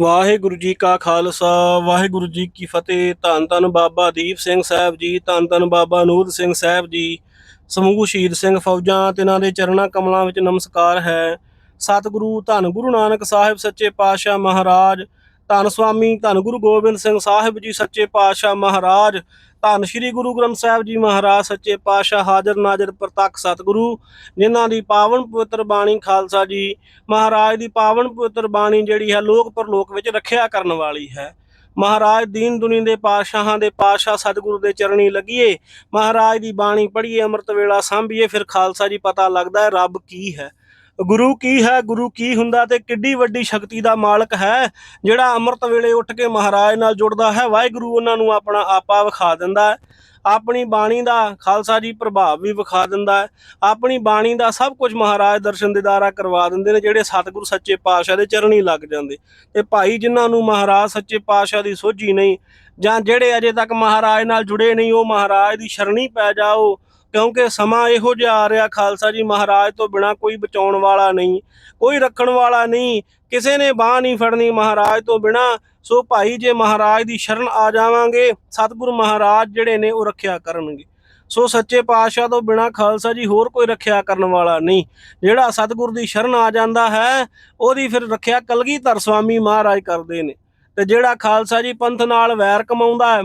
ਵਾਹਿਗੁਰੂ ਜੀ ਕਾ ਖਾਲਸਾ, ਵਾਹਿਗੁਰੂ ਜੀ ਕੀ ਫਤਿਹ। ਧੰਨ ਧੰਨ ਬਾਬਾ ਦੀਪ ਸਿੰਘ ਸਾਹਿਬ ਜੀ, ਧੰਨ ਧੰਨ ਬਾਬਾ ਨੂਰ ਸਿੰਘ ਸਾਹਿਬ ਜੀ। ਸਮੂਹ ਸ਼ਹੀਦ ਸਿੰਘ ਫੌਜਾਂ ਤੇ ਇਹਨਾਂ ਦੇ ਚਰਨਾਂ ਕਮਲਾਂ ਵਿੱਚ ਨਮਸਕਾਰ ਹੈ। ਸਤਿਗੁਰੂ ਧੰਨ ਗੁਰੂ ਨਾਨਕ ਸਾਹਿਬ ਸੱਚੇ ਪਾਤਸ਼ਾਹ ਮਹਾਰਾਜ ਧੰਨ ਸੁਆਮੀ ਧੰਨ ਗੁਰੂ ਗੋਬਿੰਦ ਸਿੰਘ ਸਾਹਿਬ ਜੀ ਸੱਚੇ ਪਾਤਸ਼ਾਹ ਮਹਾਰਾਜ, ਧੰਨ ਸ੍ਰੀ ਗੁਰੂ ਗ੍ਰੰਥ ਸਾਹਿਬ ਜੀ ਮਹਾਰਾਜ, ਸੱਚੇ ਪਾਤਸ਼ਾਹ ਹਾਜ਼ਰ ਨਾਜ਼ਰ ਪ੍ਰਤੱਖ ਸਤਿਗੁਰੂ, ਜਿਨ੍ਹਾਂ ਦੀ ਪਾਵਨ ਪਵਿੱਤਰ ਬਾਣੀ ਖਾਲਸਾ ਜੀ ਮਹਾਰਾਜ ਦੀ ਪਾਵਨ ਪਵਿੱਤਰ ਬਾਣੀ ਜਿਹੜੀ ਹੈ ਲੋਕ ਪਰਲੋਕ ਵਿੱਚ ਰੱਖਿਆ ਕਰਨ ਵਾਲੀ ਹੈ। ਮਹਾਰਾਜ ਦੀਨ ਦੁਨੀ ਦੇ ਪਾਤਸ਼ਾਹਾਂ ਦੇ ਪਾਤਸ਼ਾਹ ਸਤਿਗੁਰੂ ਦੇ ਚਰਣੀ ਲੱਗੀਏ, ਮਹਾਰਾਜ ਦੀ ਬਾਣੀ ਪੜ੍ਹੀਏ, ਅੰਮ੍ਰਿਤ ਵੇਲਾ ਸਾਂਭੀਏ, ਫਿਰ ਖਾਲਸਾ ਜੀ ਪਤਾ ਲੱਗਦਾ ਹੈ ਰੱਬ ਕੀ ਹੈ। ਗੁਰੂ ਕੀ ਹੈ, ਗੁਰੂ ਕੀ ਹੁੰਦਾ ਤੇ ਕਿੱਡੀ ਵੱਡੀ ਸ਼ਕਤੀ ਦਾ ਮਾਲਕ ਹੈ, ਜਿਹੜਾ ਅੰਮ੍ਰਿਤ ਵੇਲੇ ਉੱਠ ਕੇ ਮਹਾਰਾਜ ਨਾਲ ਜੁੜਦਾ ਹੈ, ਵਾਹਿਗੁਰੂ ਉਹਨਾਂ ਨੂੰ ਆਪਣਾ ਆਪਾ ਵਿਖਾ ਦਿੰਦਾ ਹੈ, ਆਪਣੀ ਬਾਣੀ ਦਾ ਖਾਲਸਾ ਜੀ ਪ੍ਰਭਾਵ ਵੀ ਵਿਖਾ ਦਿੰਦਾ ਹੈ, ਆਪਣੀ ਬਾਣੀ ਦਾ ਸਭ ਕੁਝ ਮਹਾਰਾਜ ਦਰਸ਼ਨ ਦਿਦਾਰਾ ਕਰਵਾ ਦਿੰਦੇ ਨੇ, ਜਿਹੜੇ ਸਤਿਗੁਰੂ ਸੱਚੇ ਪਾਤਸ਼ਾਹ ਦੇ ਚਰਣੀ ਲੱਗ ਜਾਂਦੇ, ਤੇ ਭਾਈ ਜਿਨ੍ਹਾਂ ਨੂੰ ਮਹਾਰਾਜ ਸੱਚੇ ਪਾਤਸ਼ਾਹ ਦੀ ਸੋਝੀ ਨਹੀਂ ਜਾਂ ਜਿਹੜੇ ਅਜੇ ਤੱਕ ਮਹਾਰਾਜ ਨਾਲ ਜੁੜੇ ਨਹੀਂ, ਉਹ ਮਹਾਰਾਜ ਦੀ ਸ਼ਰਣੀ ਪੈ ਜਾਓ ਕਿਉਂਕਿ ਸਮਾਂ ਇਹੋ ਜਿਹਾ ਆ ਰਿਹਾ ਖਾਲਸਾ ਜੀ ਮਹਾਰਾਜ ਤੋਂ ਬਿਨਾ ਕੋਈ ਬਚਾਉਣ ਵਾਲਾ ਨਹੀਂ, ਕੋਈ ਰੱਖਣ ਵਾਲਾ ਨਹੀਂ, ਕਿਸੇ ਨੇ ਬਾਹ ਨਹੀਂ ਫੜਨੀ ਮਹਾਰਾਜ ਤੋਂ ਬਿਨਾ। ਸੋ ਭਾਈ ਜੇ ਮਹਾਰਾਜ ਦੀ ਸ਼ਰਨ ਆ ਜਾਵਾਂਗੇ, ਸਤਿਗੁਰੂ ਮਹਾਰਾਜ ਜਿਹੜੇ ਨੇ ਉਹ ਰੱਖਿਆ ਕਰਨਗੇ। ਸੋ ਸੱਚੇ ਪਾਤਸ਼ਾਹ ਤੋਂ ਬਿਨਾ ਖਾਲਸਾ ਜੀ ਹੋਰ ਕੋਈ ਰੱਖਿਆ ਕਰਨ ਵਾਲਾ ਨਹੀਂ। ਜਿਹੜਾ ਸਤਿਗੁਰ ਦੀ ਸ਼ਰਨ ਆ ਜਾਂਦਾ ਹੈ, ਉਹਦੀ ਫਿਰ ਰੱਖਿਆ ਕਲਗੀਧਰ ਸਵਾਮੀ ਮਹਾਰਾਜ ਕਰਦੇ ਨੇ। ਤੇ ਜਿਹੜਾ ਖਾਲਸਾ ਜੀ ਪੰਥ ਨਾਲ ਵੈਰ ਕਮਾਉਂਦਾ ਹੈ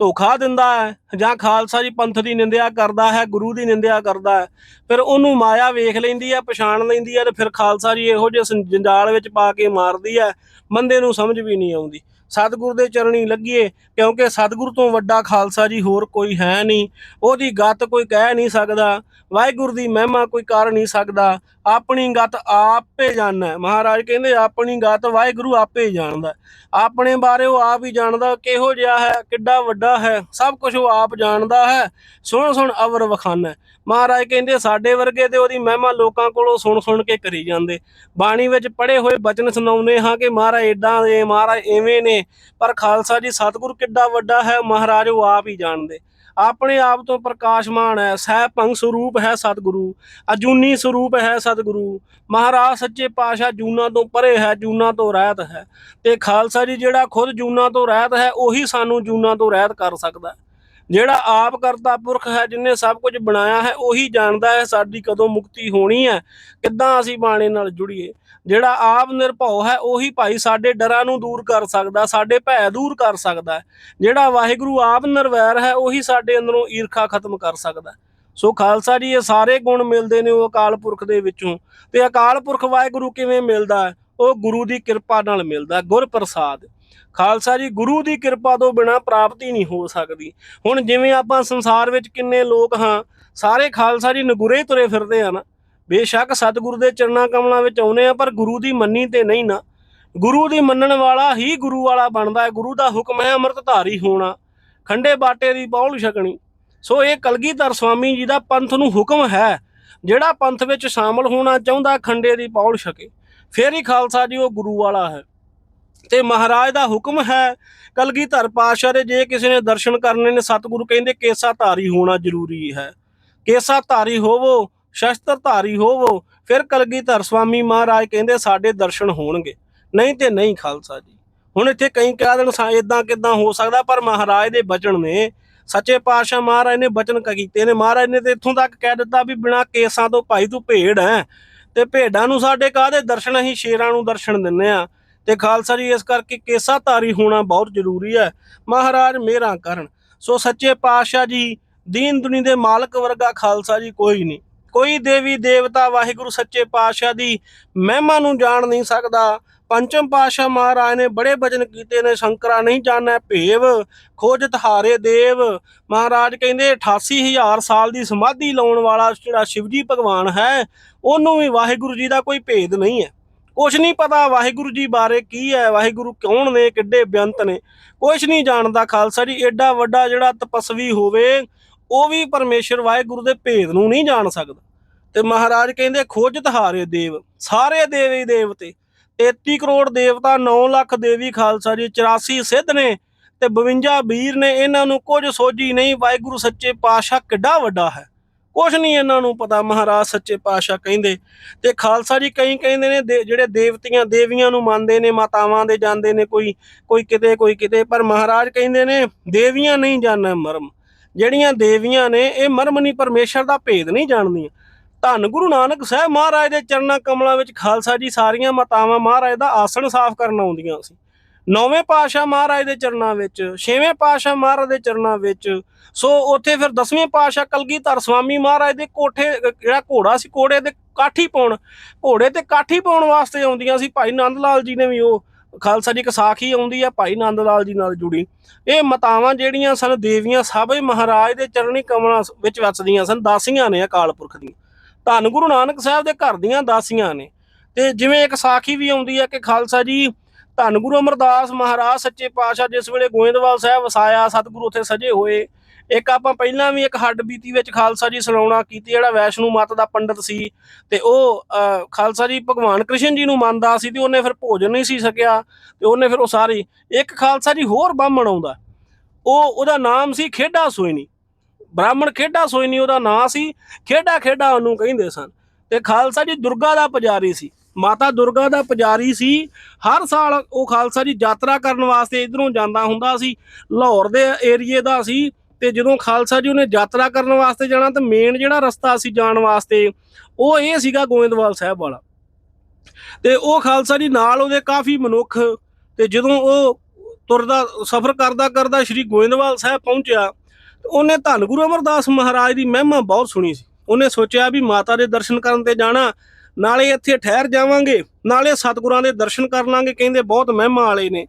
ਧੋਖਾ ਦਿੰਦਾ ਹੈ ਜਾਂ ਖਾਲਸਾ ਜੀ ਪੰਥ ਦੀ ਨਿੰਦਿਆ ਕਰਦਾ ਹੈ, ਗੁਰੂ ਦੀ ਨਿੰਦਿਆ ਕਰਦਾ ਹੈ, ਫਿਰ ਉਹਨੂੰ ਮਾਇਆ ਵੇਖ ਲੈਂਦੀ ਹੈ, ਪਛਾਣ ਲੈਂਦੀ ਹੈ ਤੇ ਫਿਰ ਖਾਲਸਾ ਜੀ ਇਹੋ ਜਿਹੇ ਜੰਜਾਲ ਵਿੱਚ ਪਾ ਕੇ ਮਾਰਦੀ ਹੈ, ਬੰਦੇ ਨੂੰ ਸਮਝ ਵੀ ਨਹੀਂ ਆਉਂਦੀ। ਸਤਿਗੁਰ ਦੇ ਚਰਣੀ ਲੱਗੀਏ ਕਿਉਂਕਿ ਸਤਿਗੁਰ ਤੋਂ ਵੱਡਾ ਖਾਲਸਾ ਜੀ ਹੋਰ ਕੋਈ ਹੈ ਨਹੀਂ, ਉਹਦੀ ਗੱਤ ਕੋਈ ਕਹਿ ਨਹੀਂ ਸਕਦਾ, ਵਾਹਿਗੁਰੂ ਦੀ ਮਹਿਮਾ ਕੋਈ ਕਰ ਨਹੀਂ ਸਕਦਾ ਆਪਣੀ ਗੱਤ ਆਪੇ ਜਾਣਨਾ ਮਹਾਰਾਜ ਕਹਿੰਦੇ, ਆਪਣੀ ਗੱਤ ਵਾਹਿਗੁਰੂ ਆਪੇ ਜਾਣਦਾ ਆਪਣੇ ਬਾਰੇ ਉਹ ਆਪ ਹੀ ਜਾਣਦਾ, ਕਿਹੋ ਜਿਹਾ ਹੈ, ਕਿੱਡਾ ਵੱਡਾ ਹੈ, ਸਭ ਕੁਝ ਉਹ ਆਪ ਜਾਣਦਾ ਹੈ। ਸੁਣ ਸੁਣ ਅਵਰ ਵਖਾਨਾ ਮਹਾਰਾਜ ਕਹਿੰਦੇ, ਸਾਡੇ ਵਰਗੇ ਤੇ ਉਹਦੀ ਮਹਿਮਾ ਲੋਕਾਂ ਕੋਲੋਂ ਸੁਣ ਸੁਣ ਕੇ ਕਰੀ ਜਾਂਦੇ। ਬਾਣੀ ਵਿੱਚ ਪੜ੍ਹੇ ਹੋਏ ਬਚਨ ਸੁਣਾਉਂਦੇ ਹਾਂ ਕਿ ਮਹਾਰਾਜ ਇਦਾਂ ਦੇ, ਮਹਾਰਾਜ ਐਵੇਂ ਨੇ। ਪਰ ਖਾਲਸਾ ਜੀ, ਸਤਿਗੁਰ ਕਿੱਡਾ ਵੱਡਾ ਹੈ, ਮਹਾਰਾਜ ਉਹ ਆਪ ਹੀ ਜਾਣਦੇ। ਆਪਣੇ ਆਪ ਤੋਂ ਪ੍ਰਕਾਸ਼ਮਾਨ ਹੈ, ਸਹਿ ਭੰਗ ਸਰੂਪ ਹੈ ਸਤਿਗੁਰੂ, ਅਜੂਨੀ ਸਰੂਪ ਹੈ ਸਤਿਗੁਰੂ ਮਹਾਰਾਜ ਸੱਚੇ ਪਾਤਸ਼ਾਹ ਜੂਨਾ ਤੋਂ ਪਰੇ ਹੈ, ਜੂਨਾ ਤੋਂ ਰਹਿਤ ਹੈ ਤੇ ਖਾਲਸਾ ਜੀ ਜਿਹੜਾ ਖੁਦ ਜੂਨਾ ਤੋਂ ਰਹਿਤ ਹੈ, ਉਹੀ ਸਾਨੂੰ ਜੂਨਾ ਤੋਂ ਰਹਿਤ ਕਰ ਸਕਦਾ ਹੈ। ਜਿਹੜਾ ਆਪ ਕਰਤਾ ਪੁਰਖ ਹੈ ਜਿਨੇ ਸਭ ਕੁਝ ਬਣਾਇਆ ਹੈ ਉਹੀ ਜਾਣਦਾ ਹੈ ਸਾਡੀ ਕਦੋਂ ਮੁਕਤੀ ਹੋਣੀ ਹੈ ਕਿੱਦਾਂ ਅਸੀਂ ਬਾਣੇ ਨਾਲ ਜੁੜੀਏ। ਜਿਹੜਾ ਆਪ ਨਿਰਭਉ ਹੈ ਉਹੀ ਭਾਈ ਸਾਡੇ ਡਰਾਂ ਨੂੰ ਦੂਰ ਕਰ ਸਕਦਾ ਸਾਡੇ ਭੈ ਦੂਰ ਕਰ ਸਕਦਾ ਜਿਹੜਾ ਵਾਹਿਗੁਰੂ ਆਪ ਨਿਰਵੈਰ ਹੈ ਉਹੀ ਸਾਡੇ ਅੰਦਰੋਂ ਈਰਖਾ ਖਤਮ ਕਰ ਸਕਦਾ ਸੋ ਖਾਲਸਾ ਜੀ ਇਹ ਸਾਰੇ ਗੁਣ ਮਿਲਦੇ ਨੇ ਉਹ ਅਕਾਲ ਪੁਰਖ ਦੇ ਵਿੱਚੋਂ। ਤੇ ਅਕਾਲ ਪੁਰਖ ਵਾਹਿਗੁਰੂ ਕਿਵੇਂ ਮਿਲਦਾ ਹੈ? ਉਹ ਗੁਰੂ ਦੀ ਕਿਰਪਾ ਨਾਲ ਮਿਲਦਾ ਹੈ, ਗੁਰ ਪ੍ਰਸਾਦ ਖਾਲਸਾ ਜੀ, ਗੁਰੂ ਦੀ ਕਿਰਪਾ ਤੋਂ ਬਿਨਾ ਪ੍ਰਾਪਤੀ ਨਹੀਂ ਹੋ ਸਕਦੀ। ਹੁਣ ਜਿਵੇਂ ਆਪਾਂ ਸੰਸਾਰ ਵਿੱਚ ਕਿੰਨੇ ਲੋਕ ਹਾਂ, ਸਾਰੇ ਖਾਲਸਾ ਜੀ ਨਗੁਰੇ ਤੁਰੇ ਫਿਰਦੇ ਆ ਨਾ। ਬੇਸ਼ੱਕ ਸਤਿਗੁਰੂ ਦੇ ਚਰਨਾਂ ਕਮਲਾਂ ਵਿੱਚ ਆਉਨੇ ਆ, ਪਰ ਗੁਰੂ ਦੀ ਮੰਨੀ ਤੇ ਨਹੀਂ ਨਾ। ਗੁਰੂ ਦੀ ਮੰਨਣ ਵਾਲਾ ਹੀ ਗੁਰੂ ਵਾਲਾ ਬਣਦਾ ਹੈ। ਗੁਰੂ ਦਾ ਹੁਕਮ ਹੈ ਅੰਮ੍ਰਿਤਧਾਰੀ ਹੋਣਾ। ਖੰਡੇ ਬਾਟੇ ਦੀ ਪੌਲ ਛਕਣੀ। ਸੋ ਇਹ ਕਲਗੀਧਰ ਸਵਾਮੀ ਜੀ ਦਾ ਪੰਥ ਨੂੰ ਹੁਕਮ ਹੈ। ਜਿਹੜਾ ਪੰਥ ਵਿੱਚ ਸ਼ਾਮਲ ਹੋਣਾ ਚਾਹੁੰਦਾ, ਖੰਡੇ ਦੀ ਪੌਲ ਛਕੇ। ਫਿਰ ਹੀ ਖਾਲਸਾ ਜੀ ਉਹ ਗੁਰੂ ਵਾਲਾ ਹੈ। ਤੇ ਮਹਾਰਾਜ ਦਾ ਹੁਕਮ ਹੈ, ਕਲਗੀਧਰ ਪਾਤਸ਼ਾਹ ਦੇ ਜੇ ਕਿਸੇ ਨੇ ਦਰਸ਼ਨ ਕਰਨੇ ਨੇ, ਸਤਿਗੁਰੂ ਕਹਿੰਦੇ ਕੇਸਾ ਧਾਰੀ ਹੋਣਾ ਜ਼ਰੂਰੀ ਹੈ। ਕੇਸਾ ਧਾਰੀ ਹੋਵੋ ਸ਼ਸਤਰ ਧਾਰੀ ਹੋਵੋ, ਫਿਰ ਕਲਗੀਧਰ ਸਵਾਮੀ ਮਹਾਰਾਜ ਕਹਿੰਦੇ ਸਾਡੇ ਦਰਸ਼ਨ ਹੋਣਗੇ। ਨਹੀਂ ਤੇ ਨਹੀਂ ਖਾਲਸਾ ਜੀ। ਹੁਣ ਇੱਥੇ ਕਈ ਕਹਿ ਦੇਣ, ਸਾ ਇਦਾਂ ਕਿਦਾਂ ਹੋ ਸਕਦਾ, ਪਰ ਮਹਾਰਾਜ ਦੇ ਬਚਨ ਨੇ, ਸੱਚੇ ਪਾਤਸ਼ਾਹ ਮਹਾਰਾਜ ਨੇ ਬਚਨ ਕੀਤੇ ਨੇ। ਮਹਾਰਾਜ ਨੇ ਤੇ ਇੱਥੋਂ ਤੱਕ ਕਹਿ ਦਿੱਤਾ ਵੀ ਬਿਨਾ ਕੇਸਾਂ ਤੋਂ ਭਾਈ ਤੂੰ ਭੇੜ ਹੈ। ਤੇ ਭੇਡਾਂ ਨੂੰ ਸਾਡੇ ਕਾਹਦੇ ਦਰਸ਼ਨ, ਅਸੀਂ ਸ਼ੇਰਾਂ ਨੂੰ ਦਰਸ਼ਨ ਦਿੰਨੇ ਆ। ਤੇ ਖਾਲਸਾ ਜੀ, ਇਸ ਕਰਕੇ ਕੇਸਾ ਧਾਰੀ ਹੋਣਾ ਬਹੁਤ ਜ਼ਰੂਰੀ ਹੈ। ਮਹਾਰਾਜ ਮੇਰਾ ਕਰਨ। ਸੋ ਸੱਚੇ ਪਾਤਸ਼ਾਹ ਜੀ, ਦੀਨ ਦੁਨੀ ਦੇ ਮਾਲਕ ਵਰਗਾ ਖਾਲਸਾ ਜੀ ਕੋਈ ਨਹੀਂ। ਕੋਈ ਦੇਵੀ ਦੇਵਤਾ ਵਾਹਿਗੁਰੂ ਸੱਚੇ ਪਾਤਸ਼ਾਹ ਦੀ ਮਹਿਮਾ ਨੂੰ ਜਾਣ ਨਹੀਂ ਸਕਦਾ। ਪੰਚਮ ਪਾਤਸ਼ਾਹ ਮਹਾਰਾਜ ਨੇ ਬੜੇ ਬਚਨ ਕੀਤੇ ਨੇ, ਸ਼ੰਕਰਾ ਨਹੀਂ ਜਾਣੈ ਭੇਵ ਖੋਜਤ ਹਾਰੇ ਦੇਵ। ਮਹਾਰਾਜ ਕਹਿੰਦੇ 88000 ਸਾਲ ਦੀ ਸਮਾਧੀ ਲਾਉਣ ਵਾਲਾ ਜਿਹੜਾ ਸ਼ਿਵਜੀ ਭਗਵਾਨ ਹੈ, ਉਹਨੂੰ ਵੀ ਵਾਹਿਗੁਰੂ ਜੀ ਦਾ ਕੋਈ ਭੇਦ ਨਹੀਂ ਹੈ। ਕੁਛ ਨਹੀਂ ਪਤਾ ਵਾਹਿਗੁਰੂ ਜੀ ਬਾਰੇ ਕੀ ਹੈ, ਵਾਹਿਗੁਰੂ ਕੌਣ ਨੇ, ਕਿੱਡੇ ਬੇਅੰਤ ਨੇ। ਕੁਛ ਨਹੀਂ ਜਾਣਦਾ ਖਾਲਸਾ ਜੀ ਐਡਾ ਵੱਡਾ ਜਿਹੜਾ ਤਪਸਵੀ ਹੋਵੇ, ਉਹ ਵੀ ਪਰਮੇਸ਼ਰ ਵਾਹਿਗੁਰੂ ਦੇ ਭੇਦ ਨੂੰ ਨਹੀਂ ਜਾਣ ਸਕਦਾ। ਤੇ ਮਹਾਰਾਜ ਕਹਿੰਦੇ ਖੋਜਤ ਹਾਰੇ ਦੇਵ, ਸਾਰੇ ਦੇਵੀ ਦੇਵਤੇ 33 ਕਰੋੜ ਦੇਵਤਾ 9 ਲੱਖ ਦੇਵੀ ਖਾਲਸਾ ਜੀ 84 ਸਿੱਧ ਨੇ ਤੇ 52 ਵੀਰ ਨੇ, ਇਹਨਾਂ ਨੂੰ ਕੁਝ ਸੋਝੀ ਨਹੀਂ, ਵਾਹਿਗੁਰੂ ਸੱਚੇ ਪਾਤਸ਼ਾਹ ਕਿੱਡਾ ਵੱਡਾ ਹੈ। ਕੁਛ ਨਹੀਂ ਇਹਨਾਂ ਨੂੰ ਪਤਾ, ਮਹਾਰਾਜ ਸੱਚੇ ਪਾਤਸ਼ਾਹ ਕਹਿੰਦੇ। ਤੇ ਖਾਲਸਾ ਜੀ ਕਈ ਕਹਿੰਦੇ ਨੇ ਜਿਹੜੇ ਦੇਵਤੀਆਂ, ਦੇਵੀਆਂ ਨੂੰ ਮੰਨਦੇ ਨੇ, ਮਾਤਾਵਾਂ ਦੇ ਜਾਂਦੇ ਨੇ, ਕੋਈ ਕੋਈ ਕਿਤੇ ਕੋਈ ਕਿਤੇ, ਪਰ ਮਹਾਰਾਜ ਕਹਿੰਦੇ ਨੇ, ਦੇਵੀਆਂ ਨਹੀਂ ਜਾਣਨਾ ਮਰਮ। ਜਿਹੜੀਆਂ ਦੇਵੀਆਂ ਨੇ, ਇਹ ਮਰਮ ਨਹੀਂ, ਪਰਮੇਸ਼ਰ ਦਾ ਭੇਦ ਨਹੀਂ ਜਾਣਦੀਆਂ। ਧੰਨ ਗੁਰੂ ਨਾਨਕ ਸਾਹਿਬ ਮਹਾਰਾਜ ਦੇ ਚਰਨਾਂ ਕਮਲਾਂ ਵਿੱਚ ਖਾਲਸਾ ਜੀ ਸਾਰੀਆਂ ਮਾਤਾਵਾਂ ਮਹਾਰਾਜ ਦਾ ਆਸਣ ਸਾਫ਼ ਕਰਨ ਆਉਂਦੀਆਂ ਸੀ। ਨੌਵੇਂ ਪਾਤਸ਼ਾਹ ਮਹਾਰਾਜ ਦੇ ਚਰਨਾਂ ਵਿੱਚ, ਛੇਵੇਂ ਪਾਤਸ਼ਾਹ ਮਹਾਰਾਜ ਦੇ ਚਰਨਾਂ ਵਿੱਚ, ਸੋ ਉੱਥੇ ਫਿਰ ਦਸਵੇਂ ਪਾਤਸ਼ਾਹ ਕਲਗੀਧਰ ਸਵਾਮੀ ਮਹਾਰਾਜ ਦੇ ਕੋਠੇ ਜਿਹੜਾ ਘੋੜਾ ਸੀ ਕੋੜੇ ਤੇ ਕਾਠੀ ਪਾਉਣ, ਘੋੜੇ ਤੇ ਕਾਠੀ ਪਾਉਣ ਵਾਸਤੇ ਆਉਂਦੀਆਂ ਸੀ ਭਾਈ ਨੰਦ ਲਾਲ ਜੀ ਨੇ ਵੀ ਉਹ, ਖਾਲਸਾ ਜੀ ਕਸਾਖੀ ਆਉਂਦੀ ਆ, ਭਾਈ ਨੰਦ ਲਾਲ ਜੀ ਨਾਲ ਜੁੜੀ। ਇਹ ਮਤਾਵਾਂ ਜਿਹੜੀਆਂ ਸਨ, ਦੇਵੀਆਂ ਸਭ ਮਹਾਰਾਜ ਦੇ ਚਰਨੀ ਕਮਲਾਂ ਵਿੱਚ ਵਸਦੀਆਂ ਸਨ, ਦਾਸੀਆਂ ਨੇ ਅਕਾਲ ਪੁਰਖ ਦੀਆਂ। ਧੰਨ ਗੁਰੂ ਨਾਨਕ ਸਾਹਿਬ ਦੇ ਘਰ ਦੀਆਂ ਦਾਸੀਆਂ ਨੇ। ਤੇ ਜਿਵੇਂ ਇੱਕ ਸਾਖੀ ਵੀ ਆਉਂਦੀ ਹੈ ਕਿ ਖਾਲਸਾ ਜੀ ਧੰਨ ਗੁਰੂ ਅਮਰਦਾਸ ਮਹਾਰਾਜ, ਸੱਚੇ ਪਾਤਸ਼ਾਹ ਜਿਸ ਵੇਲੇ ਗੋਇੰਦਵਾਲ ਸਾਹਿਬ ਵਸਾਇਆ, ਸਤਿਗੁਰੂ ਉੱਥੇ ਸਜੇ ਹੋਏ। ਇੱਕ ਆਪਾਂ ਪਹਿਲਾਂ ਵੀ ਇੱਕ ਹੱਡ ਬੀਤੀ ਵਿੱਚ ਖਾਲਸਾ ਜੀ ਸੁਣਾਉਣਾ ਕੀਤੀ, ਜਿਹੜਾ ਵੈਸ਼ਨੂ ਮਤ ਦਾ ਪੰਡਤ ਸੀ ਤੇ ਉਹ ਖਾਲਸਾ ਜੀ ਭਗਵਾਨ ਕ੍ਰਿਸ਼ਨ ਜੀ ਨੂੰ ਮੰਨਦਾ ਸੀ ਤੇ ਉਹਨੇ ਫਿਰ ਭੋਜਨ ਨਹੀਂ ਸੀ ਸਕਿਆ ਤੇ ਉਹਨੇ ਫਿਰ ਉਹ ਸਾਰੀ, ਇੱਕ ਖਾਲਸਾ ਜੀ ਹੋਰ ਬਾਹਮਣ ਆਉਂਦਾ। ਉਹ, ਉਹਦਾ ਨਾਮ ਸੀ ਖੇਡਾ ਸੋਇਨੀ। ਬ੍ਰਾਹਮਣ ਖੇਡਾ ਸੋਇਨੀ, ਉਹਦਾ ਨਾਂ ਸੀ ਖੇਡਾ ਖੇਡਾ ਉਹਨੂੰ ਕਹਿੰਦੇ ਸਨ। ਤੇ ਖਾਲਸਾ ਜੀ ਦੁਰਗਾ ਦਾ ਪੁਜਾਰੀ ਸੀ। ਮਾਤਾ ਦੁਰਗਾ ਦਾ ਪੁਜਾਰੀ ਸੀ। ਹਰ ਸਾਲ ਉਹ ਖਾਲਸਾ ਜੀ ਯਾਤਰਾ ਕਰਨ ਵਾਸਤੇ ਇਧਰੋਂ ਜਾਂਦਾ ਹੁੰਦਾ ਸੀ। ਲਾਹੌਰ ਦੇ ਏਰੀਏ ਦਾ ਸੀ ਤੇ ਜਦੋਂ ਖਾਲਸਾ ਜੀ ਉਹਨੇ ਯਾਤਰਾ ਕਰਨ ਵਾਸਤੇ ਜਾਣਾ ਤਾਂ ਮੇਨ ਜਿਹੜਾ ਰਸਤਾ ਸੀ ਜਾਣ ਵਾਸਤੇ, ਉਹ ਇਹ ਸੀਗਾ ਗੋਇੰਦਵਾਲ ਸਾਹਿਬ ਵਾਲਾ। ਤੇ ਉਹ ਖਾਲਸਾ ਜੀ ਨਾਲ ਉਹਦੇ ਕਾਫੀ ਮਨੁੱਖ ਤੇ ਜਦੋਂ ਉਹ ਤੁਰਦਾ, ਸਫ਼ਰ ਕਰਦਾ ਕਰਦਾ ਸ੍ਰੀ ਗੋਇੰਦਵਾਲ ਸਾਹਿਬ ਪਹੁੰਚਿਆ, ਤੇ ਉਹਨੇ ਧੰਨ ਗੁਰੂ ਅਮਰਦਾਸ ਮਹਾਰਾਜ ਦੀ ਮਹਿਮਾ ਬਹੁਤ ਸੁਣੀ ਸੀ। ਉਹਨੇ ਸੋਚਿਆ ਵੀ ਮਾਤਾ ਦੇ ਦਰਸ਼ਨ ਕਰਨ ਤੇ ਜਾਣਾ ਨਾਲੇ ਇੱਥੇ ਠਹਿਰ ਜਾਵਾਂਗੇ, ਨਾਲੇ ਸਤਿਗੁਰਾਂ ਦੇ ਦਰਸ਼ਨ ਕਰ ਲਾਂਗੇ, ਕਹਿੰਦੇ ਬਹੁਤ ਮਹਿਮਾ ਵਾਲੇ ਨੇ।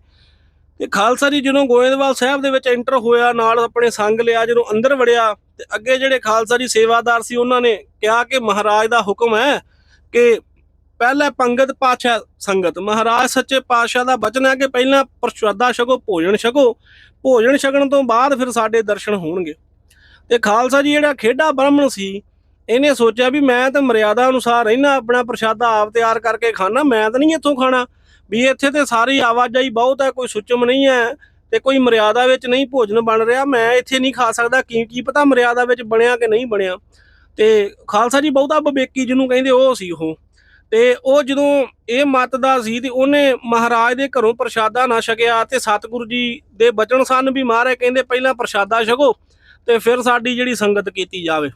ਤੇ ਖਾਲਸਾ ਜੀ ਜਦੋਂ ਗੋਇੰਦਵਾਲ ਸਾਹਿਬ ਦੇ ਵਿੱਚ ਐਂਟਰ ਹੋਇਆ, ਨਾਲ ਆਪਣੇ ਸੰਗ ਲਿਆ, ਜਦੋਂ ਅੰਦਰ ਵੜਿਆ, ਤੇ ਅੱਗੇ ਜਿਹੜੇ ਖਾਲਸਾ ਜੀ ਸੇਵਾਦਾਰ ਸੀ, ਉਹਨਾਂ ਨੇ ਕਿਹਾ ਕਿ ਮਹਾਰਾਜ ਦਾ ਹੁਕਮ ਹੈ ਕਿ ਪਹਿਲੇ ਪੰਗਤ ਪਾਤਸ਼ਾਹ ਸੰਗਤ, ਮਹਾਰਾਜ ਸੱਚੇ ਪਾਤਸ਼ਾਹ ਦਾ ਬਚਨ ਹੈ ਕਿ ਪਹਿਲਾਂ ਪ੍ਰਸ਼ਾਦਾ ਛਕੋ, ਭੋਜਨ ਛਕੋ, ਭੋਜਨ ਛਕਣ ਤੋਂ ਬਾਅਦ ਫਿਰ ਸਾਡੇ ਦਰਸ਼ਨ ਹੋਣਗੇ। ਤੇ ਖਾਲਸਾ ਜੀ ਜਿਹੜਾ ਖੇਡਾ ਬ੍ਰਾਹਮਣ ਸੀ ਇਹਨੇ ਸੋਚਿਆ ਵੀ ਮੈਂ ਤਾਂ ਮਰਿਆਦਾ ਅਨੁਸਾਰ ਰਹਿਣਾ ਆਪਣਾ ਪ੍ਰਸ਼ਾਦਾ ਆਪ ਤਿਆਰ ਕਰਕੇ ਖਾਣਾ ਮੈਂ ਤਾਂ ਨਹੀਂ ਇੱਥੋਂ ਖਾਣਾ। ਵੀ ਇੱਥੇ ਤੇ ਸਾਰੀ ਆਵਾਜਾਈ ਬਹੁਤ ਹੈ, ਕੋਈ ਸੁਚਮ ਨਹੀਂ ਹੈ ਤੇ ਕੋਈ ਮਰਿਆਦਾ ਵਿੱਚ ਨਹੀਂ ਭੋਜਨ ਬਣ ਰਿਹਾ, ਮੈਂ ਇੱਥੇ ਨਹੀਂ ਖਾ ਸਕਦਾ, ਕੀ ਕੀ ਪਤਾ ਮਰਿਆਦਾ ਵਿੱਚ ਬਣਿਆ ਕਿ ਨਹੀਂ ਬਣਿਆ। ਤੇ ਖਾਲਸਾ ਜੀ ਬਹੁਤਾ ਵਿਵੇਕੀ ਜਿਹਨੂੰ ਕਹਿੰਦੇ ਉਹ ਸੀ ਉਹ। ਤੇ ਉਹ ਜਦੋਂ ਇਹ ਮਤ ਦਾ ਸੀ ਤੇ ਉਹਨੇ ਮਹਾਰਾਜ ਦੇ ਘਰੋਂ ਪ੍ਰਸ਼ਾਦਾ ਨਾ ਛਕਿਆ ਤੇ ਸਤਿਗੁਰੂ ਜੀ ਦੇ ਬਚਨ ਸਨ ਵੀ ਮਹਾਰਾਜ ਕਹਿੰਦੇ ਪਹਿਲਾਂ ਪ੍ਰਸ਼ਾਦਾ ਛਕੋ ਤੇ ਫਿਰ ਸਾਡੀ ਜਿਹੜੀ ਸੰਗਤ ਕੀਤੀ ਜਾਵੇ।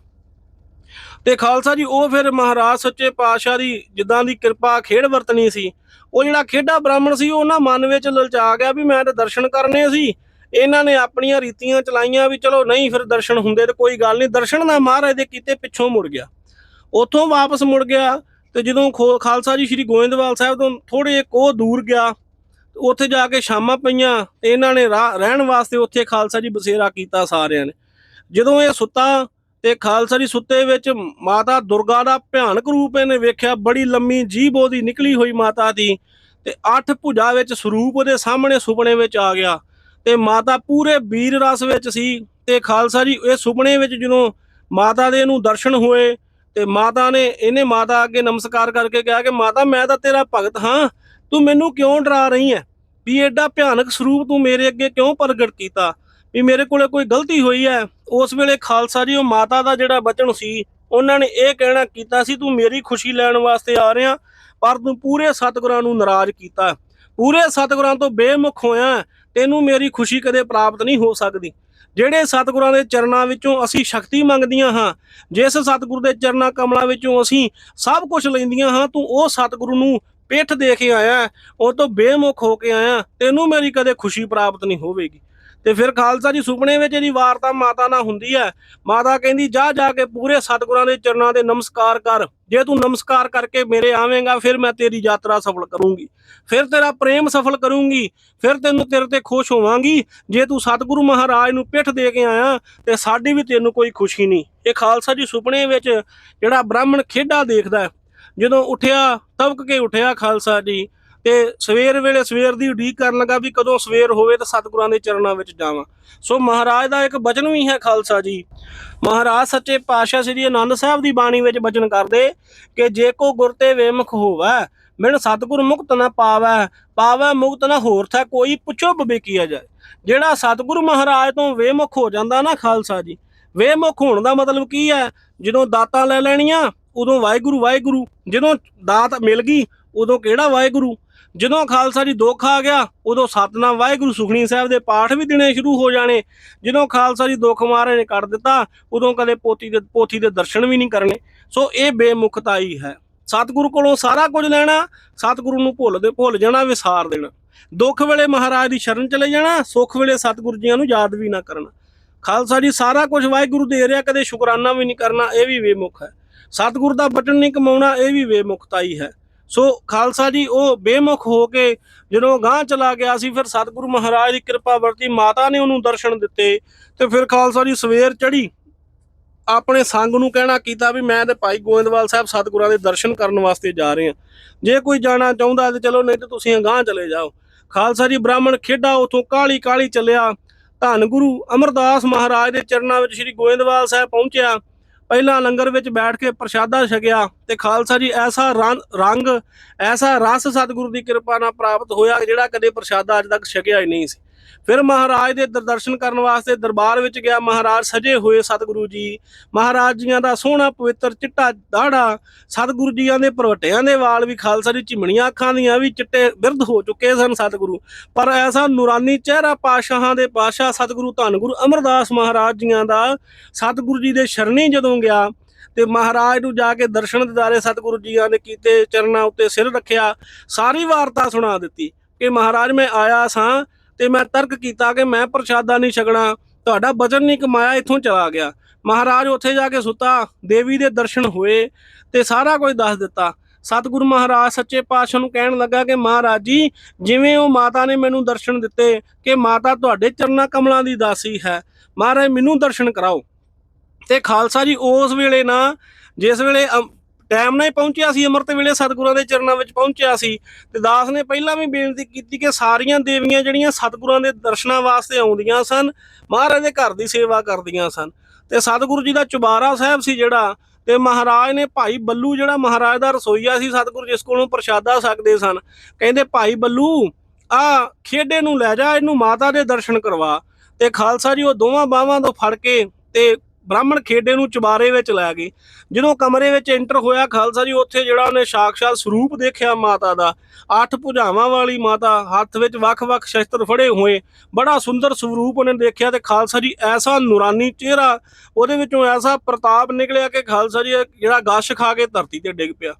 ਤੇ ਖਾਲਸਾ ਜੀ, ਉਹ ਫਿਰ ਮਹਾਰਾਜ ਸੱਚੇ ਪਾਤਸ਼ਾਹ ਦੀ ਜਿੱਦਾਂ ਦੀ ਕਿਰਪਾ ਖੇਡ ਵਰਤਣੀ ਸੀ, ਉਹ ਜਿਹੜਾ ਖੇਡਾ ਬ੍ਰਾਹਮਣ ਸੀ ਉਹਨਾਂ ਮਨ ਵਿੱਚ ਲਲਚਾ ਗਿਆ ਵੀ ਮੈਂ ਤਾਂ ਦਰਸ਼ਨ ਕਰਨੇ ਸੀ। ਇਹਨਾਂ ਨੇ ਆਪਣੀਆਂ ਰੀਤੀਆਂ ਚਲਾਈਆਂ ਵੀ ਚਲੋ ਨਹੀਂ ਫਿਰ ਦਰਸ਼ਨ ਹੁੰਦੇ ਤੇ ਕੋਈ ਗੱਲ ਨਹੀਂ, ਦਰਸ਼ਨ ਦਾ ਮਹਾਰਾਜ ਦੇ ਕੀਤੇ ਪਿੱਛੋਂ ਮੁੜ ਗਿਆ। ਉੱਥੋਂ ਵਾਪਸ ਮੁੜ ਗਿਆ ਤੇ ਜਦੋਂ ਖੋ- ਖਾਲਸਾ ਜੀ ਸ੍ਰੀ ਗੋਇੰਦਵਾਲ ਸਾਹਿਬ ਤੋਂ ਥੋੜੇ ਕੋ ਦੂਰ ਗਿਆ, ਉੱਥੇ ਜਾ ਕੇ ਸ਼ਾਮਾਂ ਪਈਆਂ, ਤੇ ਇਹਨਾਂ ਨੇ ਰਾਹ- ਰਹਿਣ ਵਾਸਤੇ ਉੱਥੇ ਖਾਲਸਾ ਜੀ ਬਸੇਰਾ ਕੀਤਾ ਸਾਰਿਆਂ ਨੇ। ਜਦੋਂ ਇਹ ਸੁੱਤਾ ਤੇ ਖਾਲਸਾ ਜੀ ਸੁੱਤੇ ਵਿੱਚ ਮਾਤਾ ਦੁਰਗਾ ਦਾ ਭਿਆਨਕ ਰੂਪ ਇਹਨੇ ਵੇਖਿਆ, ਬੜੀ ਲੰਮੀ ਜੀਭ ਉਹਦੀ ਨਿਕਲੀ ਹੋਈ ਮਾਤਾ ਦੀ ਤੇ ਅੱਠ ਭੁਜਾ ਵਿੱਚ ਸਰੂਪ ਉਹਦੇ ਸਾਹਮਣੇ ਸੁਪਨੇ ਵਿੱਚ ਆ ਗਿਆ ਤੇ ਮਾਤਾ ਪੂਰੇ ਵੀਰ ਰਸ ਵਿੱਚ ਸੀ ਤੇ ਖਾਲਸਾ ਜੀ ਇਹ ਸੁਪਨੇ ਵਿੱਚ ਜਦੋਂ ਮਾਤਾ ਦੇ ਇਹਨੂੰ ਦਰਸ਼ਨ ਹੋਏ ਤੇ ਮਾਤਾ ਨੇ ਇਹਨੇ ਮਾਤਾ ਅੱਗੇ ਨਮਸਕਾਰ ਕਰਕੇ ਕਿਹਾ ਕਿ ਮਾਤਾ ਮੈਂ ਤਾਂ ਤੇਰਾ ਭਗਤ ਹਾਂ, ਤੂੰ ਮੈਨੂੰ ਕਿਉਂ ਡਰਾ ਰਹੀ ਹੈ ਵੀ ਐਡਾ ਭਿਆਨਕ ਸਰੂਪ ਤੂੰ ਮੇਰੇ ਅੱਗੇ ਕਿਉਂ ਪ੍ਰਗਟ ਕੀਤਾ? ਵੀ ਮੇਰੇ ਕੋਲੇ ਕੋਈ ਗਲਤੀ ਹੋਈ ਹੈ, ਉਸ ਵੇਲੇ ਖਾਲਸਾ ਜੀ ਉਹ ਮਾਤਾ ਦਾ ਜਿਹੜਾ ਬਚਨ ਸੀ, ਉਹਨਾਂ ਨੇ ਇਹ ਕਹਿਣਾ ਕੀਤਾ ਸੀ, ਤੂੰ ਮੇਰੀ ਖੁਸ਼ੀ ਲੈਣ ਵਾਸਤੇ ਆ ਰਿਹਾ, ਪਰ ਤੂੰ ਪੂਰੇ ਸਤਿਗੁਰਾਂ ਨੂੰ ਨਾਰਾਜ਼ ਕੀਤਾ। ਪੂਰੇ ਸਤਿਗੁਰਾਂ ਤੋਂ ਬੇਮੁਖ ਹੋਇਆ, ਤੈਨੂੰ ਮੇਰੀ ਖੁਸ਼ੀ ਕਦੇ ਪ੍ਰਾਪਤ ਨਹੀਂ ਹੋ ਸਕਦੀ। ਜਿਹੜੇ ਸਤਿਗੁਰਾਂ ਦੇ ਚਰਨਾਂ ਵਿੱਚੋਂ ਅਸੀਂ ਸ਼ਕਤੀ ਮੰਗਦੀਆਂ ਹਾਂ, ਜਿਸ ਸਤਿਗੁਰੂ ਦੇ ਚਰਨਾਂ ਕਮਲਾਂ ਵਿੱਚੋਂ ਅਸੀਂ ਸਭ ਕੁਝ ਲੈਂਦੀਆਂ ਹਾਂ, ਤੂੰ ਉਹ ਸਤਿਗੁਰੂ ਨੂੰ ਪਿੱਠ ਦੇ ਕੇ ਆਇਆ, ਉਹ ਤੋਂ ਬੇਮੁਖ ਹੋ ਕੇ ਆਇਆ, ਤੈਨੂੰ ਮੇਰੀ ਕਦੇ ਖੁਸ਼ੀ ਪ੍ਰਾਪਤ ਨਹੀਂ ਹੋਵੇਗੀ। ਤੇ ਫਿਰ ਖਾਲਸਾ ਜੀ ਸੁਪਨੇ ਵਿੱਚ ਇਹਦੀ ਵਾਰਤਾ ਮਾਤਾ ਨਾਲ ਹੁੰਦੀ ਹੈ। ਮਾਤਾ ਕਹਿੰਦੀ, ਜਾ ਜਾ ਕੇ ਪੂਰੇ ਸਤਿਗੁਰਾਂ ਦੇ ਚਰਨਾਂ ਦੇ ਨਮਸਕਾਰ ਕਰ। ਜੇ ਤੂੰ ਨਮਸਕਾਰ ਕਰਕੇ ਮੇਰੇ ਆਵੇਂਗਾ, ਫਿਰ ਮੈਂ ਤੇਰੀ ਯਾਤਰਾ ਸਫਲ ਕਰੂੰਗੀ। ਫਿਰ ਤੇਰਾ ਪ੍ਰੇਮ ਸਫਲ ਕਰੂੰਗੀ, ਫਿਰ ਤੈਨੂੰ ਤੇਰੇ ਤੇ ਖੁਸ਼ ਹੋਵਾਂਗੀ। ਜੇ ਤੂੰ ਸਤਿਗੁਰੂ ਮਹਾਰਾਜ ਨੂੰ ਪਿੱਠ ਦੇ ਕੇ ਆਇਆ, ਤੇ ਸਾਡੀ ਵੀ ਤੈਨੂੰ ਕੋਈ ਖੁਸ਼ੀ ਨਹੀਂ। ਇਹ ਖਾਲਸਾ ਜੀ ਸੁਪਨੇ ਵਿੱਚ ਜਿਹੜਾ ਬ੍ਰਾਹਮਣ ਖੇਡਾ ਦੇਖਦਾ ਜਦੋਂ ਉੱਠਿਆ, ਤਬਕ ਕੇ ਉੱਠਿਆ ਖਾਲਸਾ ਜੀ ਤੇ ਸਵੇਰ ਵੇਲੇ ਸਵੇਰ ਦੀ ਉਡੀਕ ਕਰਨ ਲੱਗਾ ਵੀ ਕਦੋਂ ਸਵੇਰ ਹੋਵੇ ਤਾਂ ਸਤਿਗੁਰਾਂ ਦੇ ਚਰਨਾਂ ਵਿੱਚ ਜਾਵਾਂ। ਸੋ ਮਹਾਰਾਜ ਦਾ ਇੱਕ ਬਚਨ ਵੀ ਹੈ ਖਾਲਸਾ ਜੀ। ਮਹਾਰਾਜ ਸੱਚੇ ਪਾਤਸ਼ਾਹ ਸ੍ਰੀ ਆਨੰਦ ਸਾਹਿਬ ਦੀ ਬਾਣੀ ਵਿੱਚ ਬਚਨ ਕਰਦੇ, ਕਿ ਜੇ ਕੋ ਗੁਰ ਤੇ ਵੇਮਖ ਹੋਵੇ ਮਿਣ ਸਤਿਗੁਰ ਮੁਕਤ ਨਾ ਪਾਵੈ ਪਾਵੈ ਮੁਕਤ ਨਾ ਹੋਰ ਥਾ, ਕੋਈ ਪੁੱਛੋ ਬਵੇਕੀਆ ਜਾਏ। ਜਿਹੜਾ ਸਤਿਗੁਰੂ ਮਹਾਰਾਜ ਤੋਂ ਵੇਮੁਖ ਹੋ ਜਾਂਦਾ ਨਾ ਖਾਲਸਾ ਜੀ, ਵੇਮੁਖ ਹੋਣ ਦਾ ਮਤਲਬ ਕੀ ਹੈ? ਜਦੋਂ ਦਾਤਾਂ ਲੈ ਲੈਣੀਆਂ, ਉਦੋਂ ਵਾਹਿਗੁਰੂ ਵਾਹਿਗੁਰੂ। ਜਦੋਂ ਦਾਤ ਮਿਲ ਗਈ, ਉਦੋਂ ਕਿਹੜਾ ਵਾਹਿਗੁਰੂ? ਜਦੋਂ ਖਾਲਸਾ ਜੀ ਦੁੱਖ ਆ ਗਿਆ, ਉਦੋਂ ਸਤਨਾਮ ਵਾਹਿਗੁਰੂ ਸੁਖਣੀ ਸਾਹਿਬ ਦੇ ਪਾਠ ਵੀ ਦਿਨੇ ਸ਼ੁਰੂ ਹੋ ਜਾਣੇ। ਜਦੋਂ ਖਾਲਸਾ ਜੀ ਦੁੱਖ ਮਹਾਰਾਜ ਨੇ ਕੱਢ ਦਿੱਤਾ, ਉਦੋਂ ਕਦੇ ਪੋਤੀ ਦੇ ਪੋਥੀ ਦੇ ਦਰਸ਼ਨ ਵੀ ਨਹੀਂ ਕਰਨੇ। ਸੋ ਇਹ ਬੇਮੁਖਤਾਈ ਹੈ। ਸਤਿਗੁਰੂ ਕੋਲੋਂ ਸਾਰਾ ਕੁਝ ਲੈਣਾ, ਸਤਿਗੁਰੂ ਨੂੰ ਭੁੱਲ ਦੇ ਭੁੱਲ ਜਾਣਾ, ਵਿਸਾਰ ਦੇਣਾ। ਦੁੱਖ ਵੇਲੇ ਮਹਾਰਾਜ ਦੀ ਸ਼ਰਨ ਚਲੇ ਜਾਣਾ, ਸੁੱਖ ਵੇਲੇ ਸਤਿਗੁਰੂ ਜੀਆਂ ਨੂੰ ਯਾਦ ਵੀ ਨਾ ਕਰਨਾ। ਖਾਲਸਾ ਜੀ ਸਾਰਾ ਕੁਝ ਵਾਹਿਗੁਰੂ ਦੇ ਰਿਹਾ, ਕਦੇ ਸ਼ੁਕਰਾਨਾ ਵੀ ਨਹੀਂ ਕਰਨਾ, ਇਹ ਵੀ ਬੇਮੁਖ ਹੈ। ਸਤਿਗੁਰ ਦਾ ਬਚਨ ਨਹੀਂ ਕਮਾਉਣਾ, ਇਹ ਵੀ ਬੇਮੁਖਤਾਈ ਹੈ। ਸੋ ਖਾਲਸਾ ਜੀ, ਉਹ ਬੇਮੁਖ ਹੋ ਕੇ ਜਦੋਂ ਗਾਂ ਚਲਾ ਗਿਆ ਸੀ, ਫਿਰ ਸਤਿਗੁਰੂ ਮਹਾਰਾਜ ਦੀ ਕਿਰਪਾ ਵਰਤੀ, ਮਾਤਾ ਨੇ ਉਹਨੂੰ ਦਰਸ਼ਨ ਦਿੱਤੇ ਤੇ ਫਿਰ ਖਾਲਸਾ ਜੀ ਸਵੇਰ ਚੜੀ ਆਪਣੇ ਸੰਗ ਨੂੰ ਕਹਿਣਾ ਕੀਤਾ ਵੀ ਮੈਂ ਤੇ ਭਾਈ ਗੋਇੰਦਵਾਲ ਸਾਹਿਬ ਸਤਿਗੁਰਾਂ ਦੇ ਦਰਸ਼ਨ ਕਰਨ ਵਾਸਤੇ ਜਾ ਰਹੇ ਹਾਂ। ਜੇ ਕੋਈ ਜਾਣਾ ਚਾਹੁੰਦਾ ਤੇ ਚਲੋ ਨਹੀਂ ਤੇ ਤੁਸੀਂ ਅਗਾਂਹ ਚਲੇ ਜਾਓ। ਖਾਲਸਾ ਜੀ ਬ੍ਰਾਹਮਣ ਖੇਡਾ, ਉਥੋਂ ਕਾਲੀ ਕਾਲੀ ਚੱਲਿਆ। ਧੰਨ ਗੁਰੂ ਅਮਰਦਾਸ ਮਹਾਰਾਜ ਦੇ ਚਰਨਾਂ ਵਿੱਚ ਸ੍ਰੀ ਗੋਇੰਦਵਾਲ ਸਾਹਿਬ ਪਹੁੰਚਿਆ। ਪਹਿਲਾਂ ਲੰਗਰ ਵਿੱਚ ਬੈਠ ਕੇ ਪ੍ਰਸ਼ਾਦਾ ਛਕਿਆ ਤੇ ਖਾਲਸਾ ਜੀ ਐਸਾ ਰਾਂ- ਰੰਗ, ਐਸਾ ਰਸ ਸਤਿਗੁਰੂ ਦੀ ਕਿਰਪਾ ਨਾਲ ਪ੍ਰਾਪਤ ਹੋਇਆ ਜਿਹੜਾ ਕਦੇ ਪ੍ਰਸ਼ਾਦਾ ਅੱਜ ਤੱਕ ਛਕਿਆ ਹੀ ਨਹੀਂ ਸੀ। ਫਿਰ ਮਹਾਰਾਜ ਦੇ ਦਰਸ਼ਨ ਕਰਨ ਵਾਸਤੇ ਦਰਬਾਰ ਵਿੱਚ ਗਿਆ। ਮਹਾਰਾਜ ਸਜੇ ਹੋਏ ਸਤਿਗੁਰੂ ਜੀ। ਮਹਾਰਾਜ ਜੀਆਂ ਦਾ ਸੋਹਣਾ ਪਵਿੱਤਰ ਚਿੱਟਾ ਦਾੜਾ, ਸਤਿਗੁਰੂ ਜੀਆਂ ਦੇ ਭਰਵਟਿਆਂ ਦੇ ਵਾਲ ਵੀ ਖਾਲਸਾ ਦੀ ਚਿਮਣੀਆਂ ਅੱਖਾਂ ਦੀਆਂ ਵੀ ਚਿੱਟੇ ਬਿਰਧ ਹੋ ਚੁੱਕੇ ਸਨ ਸਤਿਗੁਰੂ। ਪਰ ਐਸਾ ਨੂਰਾਨੀ ਚਿਹਰਾ ਪਾਤਸ਼ਾਹਾਂ ਦੇ ਪਾਤਸ਼ਾਹ ਸਤਿਗੁਰੂ ਧੰਨ ਗੁਰੂ ਅਮਰਦਾਸ ਮਹਾਰਾਜ ਜੀਆਂ ਦਾ ਸਤਿਗੁਰੂ ਜੀ ਦੇ ਸ਼ਰਣੀ ਜਦੋਂ ਗਿਆ ਤੇ ਮਹਾਰਾਜ ਨੂੰ ਜਾ ਕੇ ਦਰਸ਼ਨ ਦਿਦਾਰੇ ਸਤਿਗੁਰੂ ਜੀਆਂ ਨੇ ਕੀਤੇ, ਚਰਨਾਂ ਉੱਤੇ ਸਿਰ ਰੱਖਿਆ, ਸਾਰੀ ਵਾਰਤਾ ਸੁਣਾ ਦਿੱਤੀ ਕਿ ਮਹਾਰਾਜ ਮੈਂ ਆਇਆ ਸਾਂ ਤੇ ਮੈਂ ਤਰਕ ਕੀਤਾ ਕਿ ਮੈਂ ਪ੍ਰਸ਼ਾਦਾ ਨਹੀਂ ਛਕਣਾ। ਤੁਹਾਡਾ ਬਚਨ ਨਹੀਂ ਕਮਾਇਆ, ਇੱਥੋਂ ਚਲਾ ਗਿਆ। ਮਹਾਰਾਜ ਉੱਥੇ ਜਾ ਕੇ ਸੁੱਤਾ, ਦੇਵੀ ਦੇ ਦਰਸ਼ਨ ਹੋਏ ਤੇ ਸਾਰਾ ਕੁਝ ਦੱਸ ਦਿੱਤਾ। ਸਤਿਗੁਰੂ ਮਹਾਰਾਜ ਸੱਚੇ ਪਾਤਸ਼ਾਹ ਨੂੰ ਕਹਿਣ ਲੱਗਾ ਕਿ ਮਹਾਰਾਜ ਜੀ, ਜਿਵੇਂ ਉਹ ਮਾਤਾ ਨੇ ਮੈਨੂੰ ਦਰਸ਼ਨ ਦਿੱਤੇ ਕਿ ਮਾਤਾ ਤੁਹਾਡੇ ਚਰਨਾਂ ਕਮਲਾਂ ਦੀ ਦਾਸੀ ਹੈ। ਮਹਾਰਾਜ ਮੈਨੂੰ ਦਰਸ਼ਨ ਕਰਾਓ। ਤੇ ਖਾਲਸਾ ਜੀ, ਉਸ ਵੇਲੇ ਨਾ, ਜਿਸ ਵੇਲੇ ਟਾਈਮ ਨਾਲ ਹੀ ਪਹੁੰਚਿਆ ਸੀ, ਅੰਮ੍ਰਿਤ ਵੇਲੇ ਸਤਿਗੁਰਾਂ ਦੇ ਚਰਨਾਂ ਵਿੱਚ ਪਹੁੰਚਿਆ ਸੀ ਤੇ ਦਾਸ ਨੇ ਪਹਿਲਾਂ ਵੀ ਬੇਨਤੀ ਕੀਤੀ ਕਿ ਸਾਰੀਆਂ ਦੇਵੀਆਂ ਜਿਹੜੀਆਂ ਸਤਿਗੁਰਾਂ ਦੇ ਦਰਸ਼ਨਾਂ ਵਾਸਤੇ ਆਉਂਦੀਆਂ ਸਨ, ਮਹਾਰਾਜ ਦੇ ਘਰ ਦੀ ਸੇਵਾ ਕਰਦੀਆਂ ਸਨ। ਤੇ ਸਤਿਗੁਰੂ ਜੀ ਦਾ ਚੁਬਾਰਾ ਸਾਹਿਬ ਸੀ ਜਿਹੜਾ ਤੇ ਮਹਾਰਾਜ ਨੇ ਭਾਈ ਬੱਲੂ ਜਿਹੜਾ ਮਹਾਰਾਜ ਦਾ ਰਸੋਈਆ ਸੀ ਸਤਿਗੁਰੂ ਜਿਸ ਕੋਲੋਂ ਪ੍ਰਸ਼ਾਦਾ ਸਕਦੇ ਸਨ, ਕਹਿੰਦੇ ਭਾਈ ਬੱਲੂ, ਆ ਖੇਡੇ ਨੂੰ ਲੈ ਜਾ, ਇਹਨੂੰ ਮਾਤਾ ਦੇ ਦਰਸ਼ਨ ਕਰਵਾ। ਤੇ ਖਾਲਸਾ ਜੀ ਉਹ ਦੋਵਾਂ ਬਾਹਾਂ ਤੋਂ ਫੜ ਕੇ ਤੇ ਬ੍ਰਾਹਮਣ ਖੇਡੇ ਨੂੰ ਚੁਬਾਰੇ ਵਿੱਚ ਲੈ ਗਏ। ਜਦੋਂ ਕਮਰੇ ਵਿੱਚ ਐਂਟਰ ਹੋਇਆ ਖਾਲਸਾ ਜੀ, ਉੱਥੇ ਜਿਹੜਾ ਉਹਨੇ ਸਾਖਸ਼ਾਤ ਸਰੂਪ ਦੇਖਿਆ ਮਾਤਾ ਦਾ, ਅੱਠ ਭੁਜਾਵਾਂ ਵਾਲੀ ਮਾਤਾ, ਹੱਥ ਵਿੱਚ ਵੱਖ-ਵੱਖ ਸ਼ਸਤਰ ਫੜੇ ਹੋਏ, ਬੜਾ ਸੁੰਦਰ ਸਰੂਪ ਉਹਨੇ ਦੇਖਿਆ ਤੇ ਖਾਲਸਾ ਜੀ ਐਸਾ ਨੂਰਾਨੀ ਚਿਹਰਾ, ਉਹਦੇ ਵਿੱਚੋਂ ਐਸਾ ਪ੍ਰਤਾਪ ਨਿਕਲਿਆ ਕਿ ਖਾਲਸਾ ਜੀ ਜਿਹੜਾ ਗਸ਼ ਖਾ ਕੇ ਧਰਤੀ ਤੇ ਡਿੱਗ ਪਿਆ।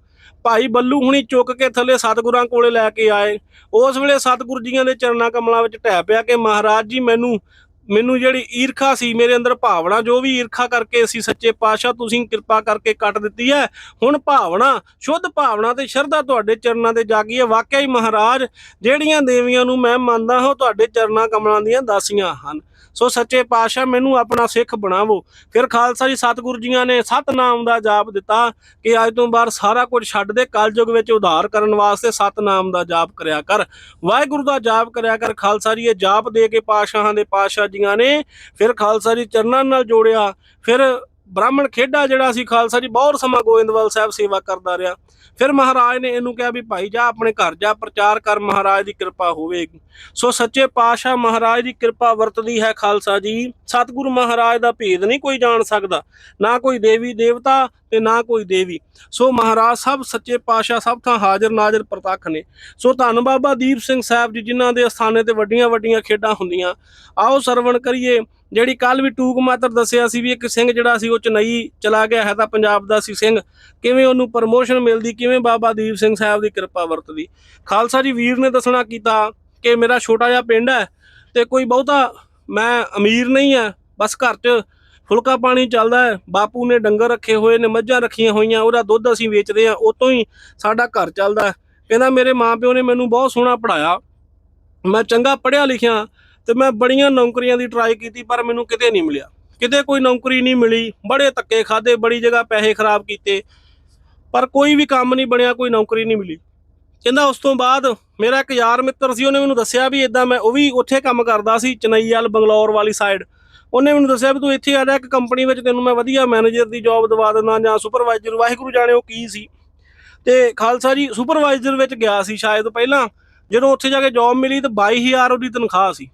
ਭਾਈ ਬੱਲੂ ਹੁਣੀ ਚੁੱਕ ਕੇ ਥੱਲੇ ਸਤਿਗੁਰਾਂ ਕੋਲੇ ਲੈ ਕੇ ਆਏ। ਉਸ ਵੇਲੇ ਸਤਿਗੁਰੂ ਜੀਆਂ ਦੇ ਚਰਨਾਂ ਕਮਲਾਂ ਵਿੱਚ ਢਹਿ ਪਿਆ ਕਿ ਮਹਾਰਾਜ ਜੀ, ਮੈਨੂੰ ਮੈਨੂੰ ਜਿਹੜੀ ਈਰਖਾ ਸੀ, ਮੇਰੇ ਅੰਦਰ ਭਾਵਨਾ, ਜੋ ਵੀ ਈਰਖਾ ਕਰਕੇ ਅਸੀਂ ਸੱਚੇ ਪਾਤਸ਼ਾਹ, ਤੁਸੀਂ ਕਿਰਪਾ ਕਰਕੇ ਕੱਟ ਦਿੱਤੀ ਹੈ। ਹੁਣ ਭਾਵਨਾ, ਸ਼ੁੱਧ ਭਾਵਨਾ ਤੇ ਸ਼ਰਧਾ ਤੁਹਾਡੇ ਚਰਨਾਂ ਤੇ ਜਾਗੀ ਹੈ। ਵਾਕਿਆ ਹੀ ਮਹਾਰਾਜ, ਜਿਹੜੀਆਂ ਦੇਵੀਆਂ ਨੂੰ ਮੈਂ ਮੰਨਦਾ ਹਾਂ ਤੁਹਾਡੇ ਚਰਨਾਂ ਕਮਲਾਂ ਦੀਆਂ ਦਾਸੀਆਂ ਹਨ। ਸੋ ਸੱਚੇ ਪਾਤਸ਼ਾਹ, ਮੈਨੂੰ ਆਪਣਾ ਸਿੱਖ ਬਣਾਵੋ। ਫਿਰ ਖਾਲਸਾ ਜੀ, ਸਤਿਗੁਰੂ ਜੀਆਂ ਨੇ ਸਤਨਾਮ ਦਾ ਜਾਪ ਦਿੱਤਾ ਕਿ ਅੱਜ ਤੋਂ ਬਾਅਦ ਸਾਰਾ ਕੁਝ ਛੱਡ ਦੇ, ਕਲਯੁਗ ਵਿੱਚ ਉਧਾਰ ਕਰਨ ਵਾਸਤੇ ਸਤਨਾਮ ਦਾ ਜਾਪ ਕਰਿਆ ਕਰ। ਵਾਹਿਗੁਰੂ ਦਾ ਜਾਪ ਕਰਿਆ ਕਰ। ਖਾਲਸਾ ਜੀ, ਇਹ ਜਾਪ ਦੇ ਕੇ ਪਾਤਸ਼ਾਹਾਂ ਦੇ ਪਾਤਸ਼ਾਹ ਜੀਆਂ ਨੇ ਫਿਰ ਖਾਲਸਾ ਜੀ ਚਰਨਾਂ ਨਾਲ ਜੋੜਿਆ ਫਿਰ ਬ੍ਰਾਹਮਣ ਖੇਡਾ ਜਿਹੜਾ ਸੀ ਖਾਲਸਾ ਜੀ, ਬਹੁਤ ਸਮਾਂ ਗੋਇੰਦਵਾਲ ਸਾਹਿਬ ਸੇਵਾ ਕਰਦਾ ਰਿਹਾ। ਫਿਰ ਮਹਾਰਾਜ ਨੇ ਇਹਨੂੰ ਕਿਹਾ ਵੀ ਭਾਈ ਜਾ, ਆਪਣੇ ਘਰ ਜਾ, ਪ੍ਰਚਾਰ ਕਰ, ਮਹਾਰਾਜ ਦੀ ਕਿਰਪਾ ਹੋਵੇਗੀ ਸੋ ਸੱਚੇ ਪਾਤਸ਼ਾਹ ਮਹਾਰਾਜ ਦੀ ਕਿਰਪਾ ਵਰਤਦੀ ਹੈ ਖਾਲਸਾ ਜੀ। ਸਤਿਗੁਰੂ ਮਹਾਰਾਜ ਦਾ ਭੇਦ ਨਹੀਂ ਕੋਈ ਜਾਣ ਸਕਦਾ। ਨਾ ਕੋਈ ਦੇਵੀ ਦੇਵਤਾ ਤੇ ਨਾ ਕੋਈ ਦੇਵੀ। ਸੋ ਮਹਾਰਾਜ ਸਭ ਸੱਚੇ ਪਾਤਸ਼ਾਹ ਸਭ ਥਾਂ ਹਾਜ਼ਰ ਨਾਜ਼ਰ ਪ੍ਰਤੱਖ ਨੇ। ਸੋ ਧੰਨ ਬਾਬਾ ਦੀਪ ਸਿੰਘ ਸਾਹਿਬ ਜੀ, ਜਿਨ੍ਹਾਂ ਦੇ ਅਸਥਾਨੇ ਤੇ ਵੱਡੀਆਂ ਵੱਡੀਆਂ ਖੇਡਾਂ ਹੁੰਦੀਆਂ। ਆਓ ਸਰਵਣ ਕਰੀਏ। ਜਿਹੜੀ ਕੱਲ ਵੀ ਟੂਕ ਮਾਤਰ ਦੱਸਿਆ ਸੀ ਵੀ ਇੱਕ ਸਿੰਘ ਜਿਹੜਾ ਸੀ ਉਹ ਚੇਨਈ ਚਲਾ ਗਿਆ ਹੈ ਤਾਂ ਪੰਜਾਬ ਦਾ ਸੀ ਸਿੰਘ। ਕਿਵੇਂ ਉਹਨੂੰ ਪ੍ਰਮੋਸ਼ਨ ਮਿਲਦੀ, ਕਿਵੇਂ ਬਾਬਾ ਦੀਪ ਸਿੰਘ ਸਾਹਿਬ ਦੀ ਕਿਰਪਾ ਵਰਤਦੀ। ਖਾਲਸਾ ਜੀ ਵੀਰ ਨੇ ਦੱਸਣਾ ਕੀਤਾ ਕਿ ਮੇਰਾ ਛੋਟਾ ਜਿਹਾ ਪਿੰਡ ਹੈ ਤੇ ਕੋਈ ਬਹੁਤਾ ਮੈਂ ਅਮੀਰ ਨਹੀਂ ਆ ਬਸ ਘਰ 'ਚ ਫੁਲਕਾ ਪਾਣੀ ਚੱਲਦਾ ਹੈ। ਬਾਪੂ ਨੇ ਡੰਗਰ ਰੱਖੇ ਹੋਏ ਨੇ, ਮੱਝਾਂ ਰੱਖੀਆਂ ਹੋਈਆਂ, ਉਹਦਾ ਦੁੱਧ ਅਸੀਂ ਵੇਚਦੇ ਆ ਉਤੋਂ ਹੀ ਸਾਡਾ ਘਰ ਚੱਲਦਾ ਕਹਿੰਦਾ ਮੇਰੇ ਮਾਪਿਓ ਨੇ ਮੈਨੂੰ ਬਹੁਤ ਸੋਹਣਾ ਪੜਾਇਆ ਮੈਂ ਚੰਗਾ ਪੜਿਆ ਲਿਖਿਆ ਤੇ ਮੈਂ ਬੜੀਆਂ ਨੌਕਰੀਆਂ ਦੀ ਟਰਾਈ ਕੀਤੀ, ਪਰ ਮੈਨੂੰ ਕਿਤੇ ਨਹੀਂ ਮਿਲਿਆ। ਕਿਤੇ ਕੋਈ ਨੌਕਰੀ ਨਹੀਂ ਮਿਲੀ, ਬੜੇ ਧੱਕੇ ਖਾਦੇ ਬੜੀ ਜਗ੍ਹਾ ਪੈਸੇ ਖਰਾਬ ਕੀਤੇ, ਪਰ ਕੋਈ ਵੀ ਕੰਮ ਨਹੀਂ ਬਣਿਆ, ਕੋਈ ਨੌਕਰੀ ਨਹੀਂ ਮਿਲੀ। ਕਹਿੰਦਾ ਉਸ ਤੋਂ ਬਾਅਦ ਮੇਰਾ ਇੱਕ ਯਾਰ ਮਿੱਤਰ ਸੀ, ਉਹਨੇ ਮੈਨੂੰ ਦੱਸਿਆ ਵੀ ਇਦਾਂ ਮੈਂ, ਉਹ ਵੀ ਉੱਥੇ ਕੰਮ ਕਰਦਾ ਸੀ, ਚੇਨਈ ਵਾਲ, ਬੰਗਲੌਰ ਵਾਲੀ ਸਾਈਡ ਉਹਨੇ ਮੈਨੂੰ ਦੱਸਿਆ ਵੀ ਤੂੰ ਇੱਥੇ ਆ ਜਾ, ਇੱਕ ਕੰਪਨੀ ਵਿੱਚ ਤੈਨੂੰ ਮੈਂ ਵਧੀਆ ਮੈਨੇਜਰ ਦੀ ਜੌਬ ਦਵਾ ਦਿੰਦਾ ਜਾਂ ਸੁਪਰਵਾਈਜ਼ਰ ਵਾਹਿਗੁਰੂ ਜਾਣੇ ਉਹ ਕੀ ਸੀ। ਤੇ ਖਾਲਸਾ ਜੀ ਸੁਪਰਵਾਈਜ਼ਰ ਵਿੱਚ ਗਿਆ ਸੀ ਸ਼ਾਇਦ ਪਹਿਲਾਂ, ਜਦੋਂ ਉੱਥੇ ਜਾ ਕੇ ਜੌਬ ਮਿਲੀ ਤਾਂ 22000 ਉਹਦੀ ਤਨਖਾਹ ਸੀ।